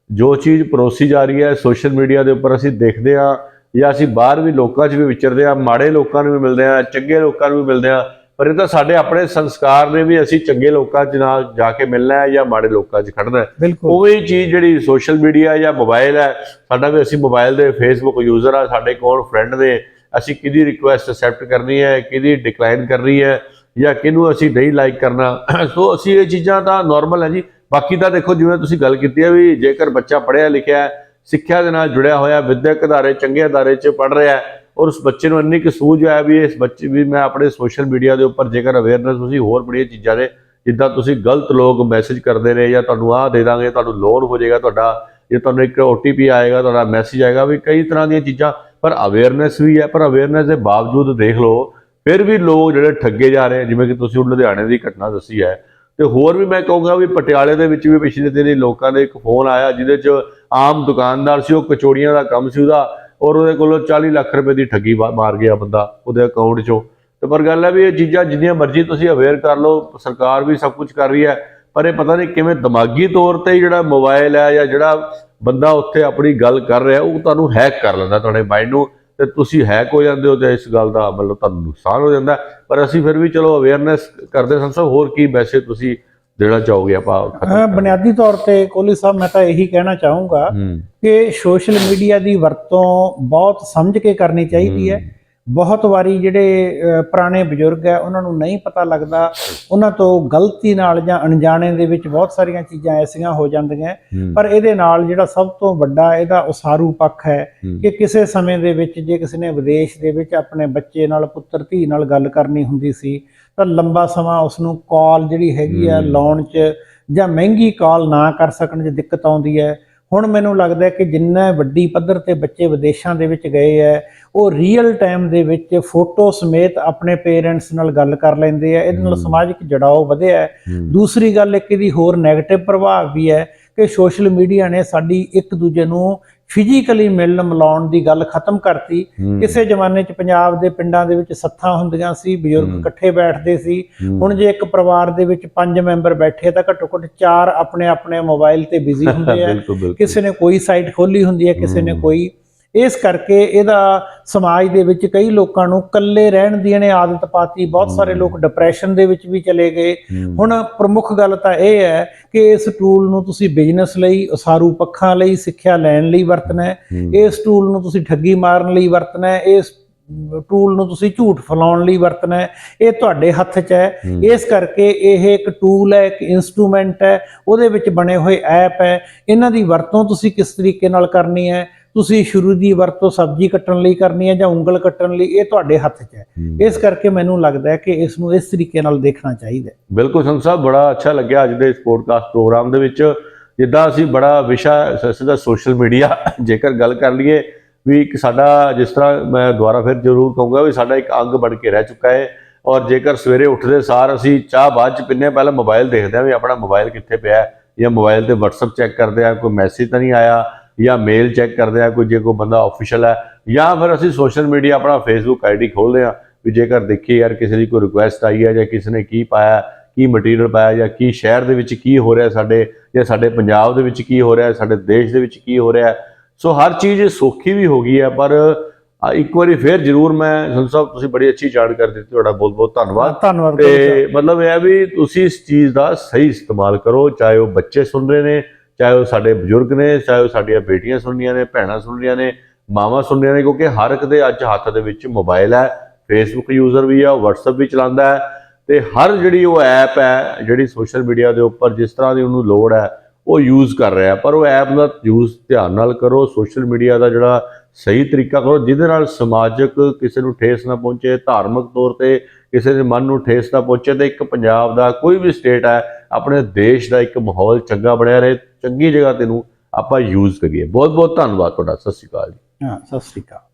S2: ਜੋ ਚੀਜ਼ ਪਰੋਸੀ ਜਾ ਰਹੀ ਹੈ ਸੋਸ਼ਲ ਮੀਡੀਆ ਦੇ ਉੱਪਰ ਅਸੀਂ ਦੇਖਦੇ ਹਾਂ ਜਾਂ ਅਸੀਂ ਬਾਹਰ ਵੀ ਲੋਕਾਂ 'ਚ ਵੀ ਵਿਚਰਦੇ ਹਾਂ ਮਾੜੇ ਲੋਕਾਂ ਨੂੰ ਵੀ ਮਿਲਦੇ ਹਾਂ ਚੰਗੇ ਲੋਕਾਂ ਨੂੰ ਵੀ ਮਿਲਦੇ ਹਾਂ ਪਰ ਇਹ ਤਾਂ ਸਾਡੇ ਆਪਣੇ ਸੰਸਕਾਰ ਨੇ ਵੀ ਅਸੀਂ ਚੰਗੇ ਲੋਕਾਂ 'ਚ ਨਾਲ ਜਾ ਕੇ ਮਿਲਣਾ ਹੈ ਜਾਂ ਮਾੜੇ ਲੋਕਾਂ 'ਚ ਖੜਨਾ ਹੈ। ਉਵੇਂ ਚੀਜ਼ ਜਿਹੜੀ ਸੋਸ਼ਲ ਮੀਡੀਆ ਜਾਂ ਮੋਬਾਈਲ ਹੈ ਸਾਡਾ ਵੀ ਅਸੀਂ ਮੋਬਾਈਲ ਦੇ ਫੇਸਬੁੱਕ ਯੂਜ਼ਰ ਆ ਸਾਡੇ ਕੋਲ ਫਰੈਂਡ ਦੇ ਅਸੀਂ ਕਿਹਦੀ ਰਿਕੁਐਸਟ ਅਸੈਪਟ ਕਰਨੀ ਹੈ ਕਿਹਦੀ ਡਿਕਲਾਈਨ ਕਰਨੀ ਹੈ ਜਾਂ ਕਿਹਨੂੰ ਅਸੀਂ ਨਹੀਂ ਲਾਈਕ ਕਰਨਾ। [clears throat] ਸੋ ਅਸੀਂ ਇਹ ਚੀਜ਼ਾਂ ਤਾਂ ਨਾਰਮਲ ਹੈ ਜੀ। ਬਾਕੀ ਤਾਂ ਦੇਖੋ ਜਿਵੇਂ ਤੁਸੀਂ ਗੱਲ ਕੀਤੀ ਹੈ ਵੀ ਜੇਕਰ ਬੱਚਾ ਪੜ੍ਹਿਆ ਲਿਖਿਆ ਸਿੱਖਿਆ ਦੇ ਨਾਲ ਜੁੜਿਆ ਹੋਇਆ ਵਿਦਿਅਕ ਅਦਾਰੇ ਚੰਗੇ ਅਦਾਰੇ 'ਚ ਪੜ੍ਹ ਰਿਹਾ ਹੈ ਔਰ ਉਸ ਬੱਚੇ ਨੂੰ ਇੰਨੀ ਕੁ ਸੂਝ ਆਇਆ ਵੀ ਇਸ ਬੱਚੇ ਵੀ ਮੈਂ ਆਪਣੇ ਸੋਸ਼ਲ ਮੀਡੀਆ ਦੇ ਉੱਪਰ ਜੇਕਰ ਅਵੇਅਰਨੈਸ ਤੁਸੀਂ ਹੋਰ ਬੜੀਆਂ ਚੀਜ਼ਾਂ ਦੇ ਜਿੱਦਾਂ ਤੁਸੀਂ ਗਲਤ ਲੋਕ ਮੈਸੇਜ ਕਰਦੇ ਨੇ ਜਾਂ ਤੁਹਾਨੂੰ ਆਹ ਦੇ ਦਾਂਗੇ, ਤੁਹਾਨੂੰ ਲੋਨ ਹੋ ਜਾਏਗਾ, ਤੁਹਾਡਾ ਜੇ ਤੁਹਾਨੂੰ ਇੱਕ OTP ਆਏਗਾ, ਤੁਹਾਡਾ ਮੈਸੇਜ ਆਏਗਾ, ਵੀ ਕਈ ਤਰ੍ਹਾਂ ਦੀਆਂ ਚੀਜ਼ਾਂ, ਪਰ ਅਵੇਅਰਨੈਸ ਵੀ ਹੈ, ਪਰ ਅਵੇਅਰਨੈਸ ਦੇ ਬਾਵਜੂਦ ਦੇਖ ਲਓ, ਫਿਰ ਵੀ ਲੋਕ ਜਿਹੜੇ ਠੱਗੇ ਜਾ ਰਹੇ ਜਿਵੇਂ ਕਿ ਤੁਸੀਂ ਹੁਣ ਲੁਧਿਆਣੇ ਦੀ ਘਟਨਾ ਦੱਸੀ ਹੈ, ਤੇ ਹੋਰ ਵੀ ਮੈਂ ਕਹੂੰਗਾ ਵੀ ਪਟਿਆਲੇ ਦੇ ਵਿੱਚ ਵੀ ਪਿਛਲੇ ਦਿਨੀ ਲੋਕਾਂ ਦੇ ਇੱਕ ਫੋਨ ਆਇਆ, ਜਿਹਦੇ 'ਚ ਆਮ ਦੁਕਾਨਦਾਰ ਸੀ, ਉਹ ਕਚੋੜੀਆਂ ਦਾ ਕੰਮ ਸੀ, ਉਹਦਾ ਔਰ ਉਹਦੇ ਕੋਲੋਂ 40 ਲੱਖ ਰੁਪਏ ਦੀ ਠੱਗੀ ਵਾ- ਮਾਰ ਗਿਆ ਬੰਦਾ ਉਹਦੇ ਅਕਾਊਂਟ 'ਚੋਂ। ਤੇ ਪਰ ਗੱਲ ਹੈ ਵੀ ਇਹ ਚੀਜ਼ਾਂ ਜਿੰਨੀਆਂ ਮਰਜ਼ੀ ਤੁਸੀਂ ਅਵੇਅਰ ਕਰ ਲਓ, ਸਰਕਾਰ ਵੀ ਸਭ ਕੁਝ ਕਰ ਰਹੀ ਹੈ, ਪਰ ਇਹ ਪਤਾ ਨਹੀਂ ਕਿਵੇਂ ਦਿਮਾਗੀ ਤੌਰ ਤੇ ਜਿਹੜਾ ਮੋਬਾਈਲ ਹੈ ਜਾਂ ਜਿਹੜਾ ਬੰਦਾ ਉੱਥੇ ਆਪਣੀ ਗੱਲ ਕਰ ਰਿਹਾ, ਉਹ ਤੁਹਾਨੂੰ ਹੈਕ ਕਰ ਲੈਂਦਾ ਤੁਹਾਡੇ ਮਾਈਂਡ ਨੂੰ। ਤੇ ਤੁਸੀਂ ਹੈਕ ਹੋ ਜਾਂਦੇ ਹੋ ਤੇ ਇਸ ਗੱਲ ਦਾ ਮਤਲਬ ਤੁਹਾਨੂੰ ਨੁਕਸਾਨ ਹੋ ਜਾਂਦਾ। ਪਰ ਅਸੀਂ ਫਿਰ ਵੀ ਚਲੋ ਅਵੇਅਰਨੈਸ ਕਰਦੇ ਸੰਸਾ ਹੋਰ ਕੀ ਮੈਸੇਜ ਤੁਸੀਂ ਦੇਣਾ ਚਾਹੋਗੇ ਆਪਾਂ?
S1: ਬੁਨਿਆਦੀ ਤੌਰ ਤੇ ਕੋਹਲੀ ਸਾਹਿਬ ਮੈਂ ਤਾਂ ਇਹੀ ਕਹਿਣਾ ਚਾਹੂੰਗਾ ਕਿ ਸੋਸ਼ਲ ਮੀਡੀਆ ਦੀ ਵਰਤੋਂ ਬਹੁਤ ਸਮਝ ਕੇ ਕਰਨੀ ਚਾਹੀਦੀ ਹੈ। ਬਹੁਤ ਵਾਰੀ ਜਿਹੜੇ ਪੁਰਾਣੇ ਬਜ਼ੁਰਗ ਹੈ ਉਹਨਾਂ ਨੂੰ ਨਹੀਂ ਪਤਾ ਲੱਗਦਾ ਉਹਨਾਂ ਤੋਂ ਗਲਤੀ ਨਾਲ ਜਾਂ ਅਣਜਾਣੇ ਦੇ ਵਿੱਚ ਬਹੁਤ ਸਾਰੀਆਂ ਚੀਜ਼ਾਂ ਐਸੀਆਂ ਹੋ ਜਾਂਦੀਆਂ ਪਰ ਇਹਦੇ ਨਾਲ ਜਿਹੜਾ ਸਭ ਤੋਂ ਵੱਡਾ ਇਹਦਾ ਉਸਾਰੂ ਪੱਖ ਹੂੰ, ਕਿ ਕਿਸੇ ਸਮੇਂ ਦੇ ਵਿੱਚ ਜੇ ਕਿਸੇ ਨੇ ਵਿਦੇਸ਼ ਦੇ ਵਿੱਚ ਆਪਣੇ ਬੱਚੇ ਨਾਲ ਪੁੱਤਰ ਧੀ ਨਾਲ ਗੱਲ ਕਰਨੀ ਹੁੰਦੀ ਸੀ ਤਾਂ ਲੰਬਾ ਸਮਾਂ ਉਸ ਨੂੰ ਕਾਲ ਜਿਹੜੀ ਹੈਗੀ ਆ। ਲਾਉਣ 'ਚ ਜਾਂ ਮਹਿੰਗੀ ਕਾਲ ਨਾ ਕਰ ਸਕਣ 'ਚ ਦਿੱਕਤ ਆਉਂਦੀ ਹੈ ਹੁਣ ਮੈਨੂੰ ਲੱਗਦਾ ਕਿ ਜਿੰਨਾ ਵੱਡੀ ਪੱਧਰ ਤੇ ਬੱਚੇ ਵਿਦੇਸ਼ਾਂ ਦੇ ਵਿੱਚ ਗਏ ਹੈ ਉਹ ਰੀਅਲ ਟਾਈਮ ਦੇ ਵਿੱਚ ਫੋਟੋ ਸਮੇਤ ਆਪਣੇ ਪੇਰੈਂਟਸ ਨਾਲ ਗੱਲ ਕਰ ਲੈਂਦੇ ਆ ਇਹਦੇ ਨਾਲ। ਸਮਾਜਿਕ ਜੜਾਓ ਵਧਿਆ ਦੂਸਰੀ ਗੱਲ ਇੱਕ ਇਹਦੀ ਹੋਰ 네ਗੇਟਿਵ ਪ੍ਰਭਾਵ ਵੀ ਹੈ ਕਿ ਸੋਸ਼ਲ ਮੀਡੀਆ ਨੇ ਸਾਡੀ ਇੱਕ ਦੂਜੇ ਨੂੰ ਫਿਜ਼ੀਕਲੀ ਮਿਲਣ ਮਿਲਾਉਣ ਦੀ ਗੱਲ ਖਤਮ ਕਰਤੀ। ਕਿਸੇ ਜ਼ਮਾਨੇ 'ਚ ਪੰਜਾਬ ਦੇ ਪਿੰਡਾਂ ਦੇ ਵਿੱਚ ਸੱਥਾਂ ਹੁੰਦੀਆਂ ਸੀ ਬਜ਼ੁਰਗ। ਇਕੱਠੇ ਬੈਠਦੇ ਸੀ। ਹੁਣ ਜੇ ਇੱਕ ਪਰਿਵਾਰ ਦੇ ਵਿੱਚ ਪੰਜ ਮੈਂਬਰ ਬੈਠੇ ਤਾਂ ਘੱਟੋ ਘੱਟ ਚਾਰ ਆਪਣੇ ਆਪਣੇ ਮੋਬਾਈਲ ਤੇ ਬਿਜ਼ੀ [laughs] ਹੁੰਦੇ ਆ। ਕਿਸੇ ਨੇ ਕੋਈ ਸਾਈਟ ਖੋਲੀ ਹੁੰਦੀ ਹੈ ਕਿਸੇ ਨੇ। ਕੋਈ ਇਸ ਕਰਕੇ ਇਹਦਾ ਸਮਾਜ ਦੇ ਵਿੱਚ ਕਈ ਲੋਕਾਂ ਨੂੰ ਇਕੱਲੇ ਰਹਿਣ ਦੀ ਇਹਨੇ ਆਦਤ ਪਾਤੀ ਬਹੁਤ ਸਾਰੇ। ਲੋਕ ਡਿਪਰੈਸ਼ਨ ਦੇ ਵਿੱਚ ਵੀ ਚਲੇ ਗਏ। ਹੁਣ ਪ੍ਰਮੁੱਖ ਗੱਲ ਤਾਂ ਇਹ ਹੈ ਕਿ ਇਸ ਟੂਲ ਨੂੰ ਤੁਸੀਂ ਬਿਜ਼ਨਸ ਲਈ ਉਸਾਰੂ ਪੱਖਾਂ ਲਈ ਸਿੱਖਿਆ ਲੈਣ ਲਈ ਵਰਤਣਾ ਹੈ। ਇਸ ਟੂਲ ਨੂੰ ਤੁਸੀਂ ਠੱਗੀ ਮਾਰਨ ਲਈ ਵਰਤਣਾ ਹੈ। ਇਸ ਟੂਲ ਨੂੰ ਤੁਸੀਂ ਝੂਠ ਫੈਲਾਉਣ ਲਈ ਵਰਤਣਾ ਹੈ। ਇਹ ਤੁਹਾਡੇ ਹੱਥ 'ਚ ਹੂੰ, ਇਸ ਕਰਕੇ ਇਹ ਇੱਕ ਟੂਲ ਹੈ ਇੱਕ ਇਨਸਟਰੂਮੈਂਟ ਹੈ। ਉਹਦੇ ਵਿੱਚ ਬਣੇ ਹੋਏ ਐਪ ਹੈ। ਇਹਨਾਂ ਦੀ ਵਰਤੋਂ ਤੁਸੀਂ ਕਿਸ ਤਰੀਕੇ ਨਾਲ ਕਰਨੀ ਹੈ? ਤੁਸੀਂ ਸ਼ੁਰੂ ਦੀ ਵਰਤੋਂ ਸਬਜ਼ੀ ਕੱਟਣ ਲਈ ਕਰਨੀ ਹੈ ਜਾਂ ਉਂਗਲ ਕੱਟਣ ਲਈ ਇਹ ਤੁਹਾਡੇ ਹੱਥ 'ਚ ਹੈ। ਇਸ ਕਰਕੇ ਮੈਨੂੰ ਲੱਗਦਾ ਹੈ ਕਿ ਇਸ ਨੂੰ ਇਸ ਤਰੀਕੇ ਨਾਲ ਦੇਖਣਾ ਚਾਹੀਦਾ ਹੈ।
S2: ਬਿਲਕੁਲ ਸੰਤ ਸਾਹਿਬ ਬੜਾ ਅੱਛਾ ਲੱਗਿਆ ਅੱਜ ਦੇ ਇਸ ਪੋਡਕਾਸਟ ਪ੍ਰੋਗਰਾਮ ਦੇ ਵਿੱਚ। ਜਿੱਦਾਂ ਅਸੀਂ ਬੜਾ ਵਿਸ਼ਾ ਸਿੱਧਾ ਸੋਸ਼ਲ ਮੀਡੀਆ ਜੇਕਰ ਗੱਲ ਕਰ ਲਈਏ ਵੀ ਇੱਕ ਸਾਡਾ ਜਿਸ ਤਰ੍ਹਾਂ ਮੈਂ ਦੁਬਾਰਾ ਫਿਰ ਜ਼ਰੂਰ ਕਹੂੰਗਾ ਵੀ ਸਾਡਾ ਇੱਕ ਅੰਗ ਬਣ ਕੇ ਰਹਿ ਚੁੱਕਾ ਹੈ। ਔਰ ਜੇਕਰ ਸਵੇਰੇ ਉੱਠਦੇ ਸਾਰ ਅਸੀਂ ਚਾਹ ਬਾਅਦ ਚ ਹਾਂ ਪਹਿਲਾਂ ਮੋਬਾਈਲ ਦੇਖਦੇ ਹਾਂ ਵੀ ਆਪਣਾ ਮੋਬਾਈਲ ਕਿੱਥੇ ਪਿਆ ਹੈ ਜਾਂ ਮੋਬਾਈਲ ਤੇ WhatsApp ਚੈੱਕ ਕਰਦੇ ਆ ਕੋਈ ਮੈਸੇਜ ਤਾਂ ਨਹੀਂ ਆਇਆ। ਜਾਂ ਮੇਲ ਚੈੱਕ ਕਰਦੇ ਆ ਕੋਈ ਜੇ ਕੋਈ ਬੰਦਾ ਆਫੀਸ਼ੀਅਲ ਹੈ ਜਾਂ ਫਿਰ ਅਸੀਂ ਸੋਸ਼ਲ ਮੀਡੀਆ ਆਪਣਾ ਫੇਸਬੁੱਕ ਆਈਡੀ ਖੋਲ੍ਹਦੇ ਆ ਵੀ ਜੇਕਰ ਦੇਖੀਏ ਯਾਰ ਕਿਸੇ ਦੀ ਕੋਈ ਰਿਕੁਐਸਟ ਆਈ ਹੈ ਜਾਂ ਕਿਸੇ ਨੇ ਕੀ ਪਾਇਆ ਕੀ ਮਟੀਰੀਅਲ ਪਾਇਆ ਜਾਂ ਕੀ ਸ਼ਹਿਰ ਦੇ ਵਿੱਚ ਕੀ ਹੋ ਰਿਹਾ ਸਾਡੇ ਜਾਂ ਸਾਡੇ ਪੰਜਾਬ ਦੇ ਵਿੱਚ ਕੀ ਹੋ ਰਿਹਾ ਸਾਡੇ ਦੇਸ਼ ਦੇ ਵਿੱਚ ਕੀ ਹੋ ਰਿਹਾ ਸੋ ਹਰ ਚੀਜ਼ ਸੌਖੀ ਵੀ ਹੋ ਗਈ ਹੈ ਪਰ ਇੱਕ ਵਾਰੀ ਫੇਰ ਜ਼ਰੂਰ ਮੈਂ ਸੰਤ ਸਾਹਿਬ ਤੁਸੀਂ ਬੜੀ ਅੱਛੀ ਜਾਣਕਾਰੀ ਦਿੱਤੀ ਤੁਹਾਡਾ ਬਹੁਤ ਬਹੁਤ ਧੰਨਵਾਦ
S1: ਧੰਨਵਾਦ।
S2: ਤੇ ਮਤਲਬ ਇਹ ਹੈ ਵੀ ਤੁਸੀਂ ਇਸ ਚੀਜ਼ ਦਾ ਸਹੀ ਇਸਤੇਮਾਲ ਕਰੋ ਚਾਹੇ ਉਹ ਬੱਚੇ ਸੁਣ ਰਹੇ ਨੇ ਚਾਹੇ ਉਹ ਸਾਡੇ ਬਜ਼ੁਰਗ ਨੇ, ਚਾਹੇ ਉਹ ਸਾਡੀਆਂ ਬੇਟੀਆਂ ਸੁਣ ਰਹੀਆਂ ਨੇ, ਭੈਣਾਂ ਸੁਣ ਰਹੀਆਂ ਨੇ, ਮਾਵਾਂ ਸੁਣ ਰਹੀਆਂ ਨੇ, ਕਿਉਂਕਿ ਹਰ ਇੱਕ ਦੇ ਅੱਜ ਹੱਥ ਦੇ ਵਿੱਚ ਮੋਬਾਈਲ ਹੈ ਫੇਸਬੁੱਕ ਯੂਜ਼ਰ ਵੀ ਆ ਉਹ WhatsApp ਵੀ ਚਲਾਉਂਦਾ ਹੈ ਤੇ ਹਰ ਜਿਹੜੀ ਉਹ ਐਪ ਹੈ, ਜਿਹੜੀ ਸੋਸ਼ਲ ਮੀਡੀਆ ਦੇ ਉੱਪਰ ਜਿਸ ਤਰ੍ਹਾਂ ਦੀ ਉਹਨੂੰ ਲੋੜ ਹੈ, ਉਹ ਯੂਜ਼ ਕਰ ਰਿਹਾ ਪਰ ਉਹ ਐਪ ਦਾ ਯੂਜ਼ ਧਿਆਨ ਨਾਲ ਕਰੋ ਸੋਸ਼ਲ ਮੀਡੀਆ ਦਾ ਜਿਹੜਾ ਸਹੀ ਤਰੀਕਾ ਕਰੋ, ਜਿਹਦੇ ਨਾਲ ਸਮਾਜਿਕ ਕਿਸੇ ਨੂੰ ਠੇਸ ਨਾ ਪਹੁੰਚੇ, ਧਾਰਮਿਕ ਤੌਰ ਤੇ ਕਿਸੇ ਦੇ ਮਨ ਨੂੰ ਠੇਸ ਨਾ ਪਹੁੰਚੇ ਤੇ ਇੱਕ ਪੰਜਾਬ ਦਾ ਕੋਈ ਵੀ ਸਟੇਟ ਹੈ, ਆਪਣੇ ਦੇਸ਼ ਦਾ ਇੱਕ ਮਾਹੌਲ ਚੰਗਾ ਬਣਿਆ ਰਹੇ, ਚੰਗੀ ਜਗ੍ਹਾ ਤੇ ਨੂੰ ਆਪਾਂ ਯੂਜ਼ ਕਰੀਏ। ਬਹੁਤ ਬਹੁਤ ਧੰਨਵਾਦ ਤੁਹਾਡਾ। ਸਤਿ ਸ਼੍ਰੀ ਅਕਾਲ ਜੀ।
S1: ਹਾਂ, ਸਤਿ ਸ੍ਰੀ ਅਕਾਲ।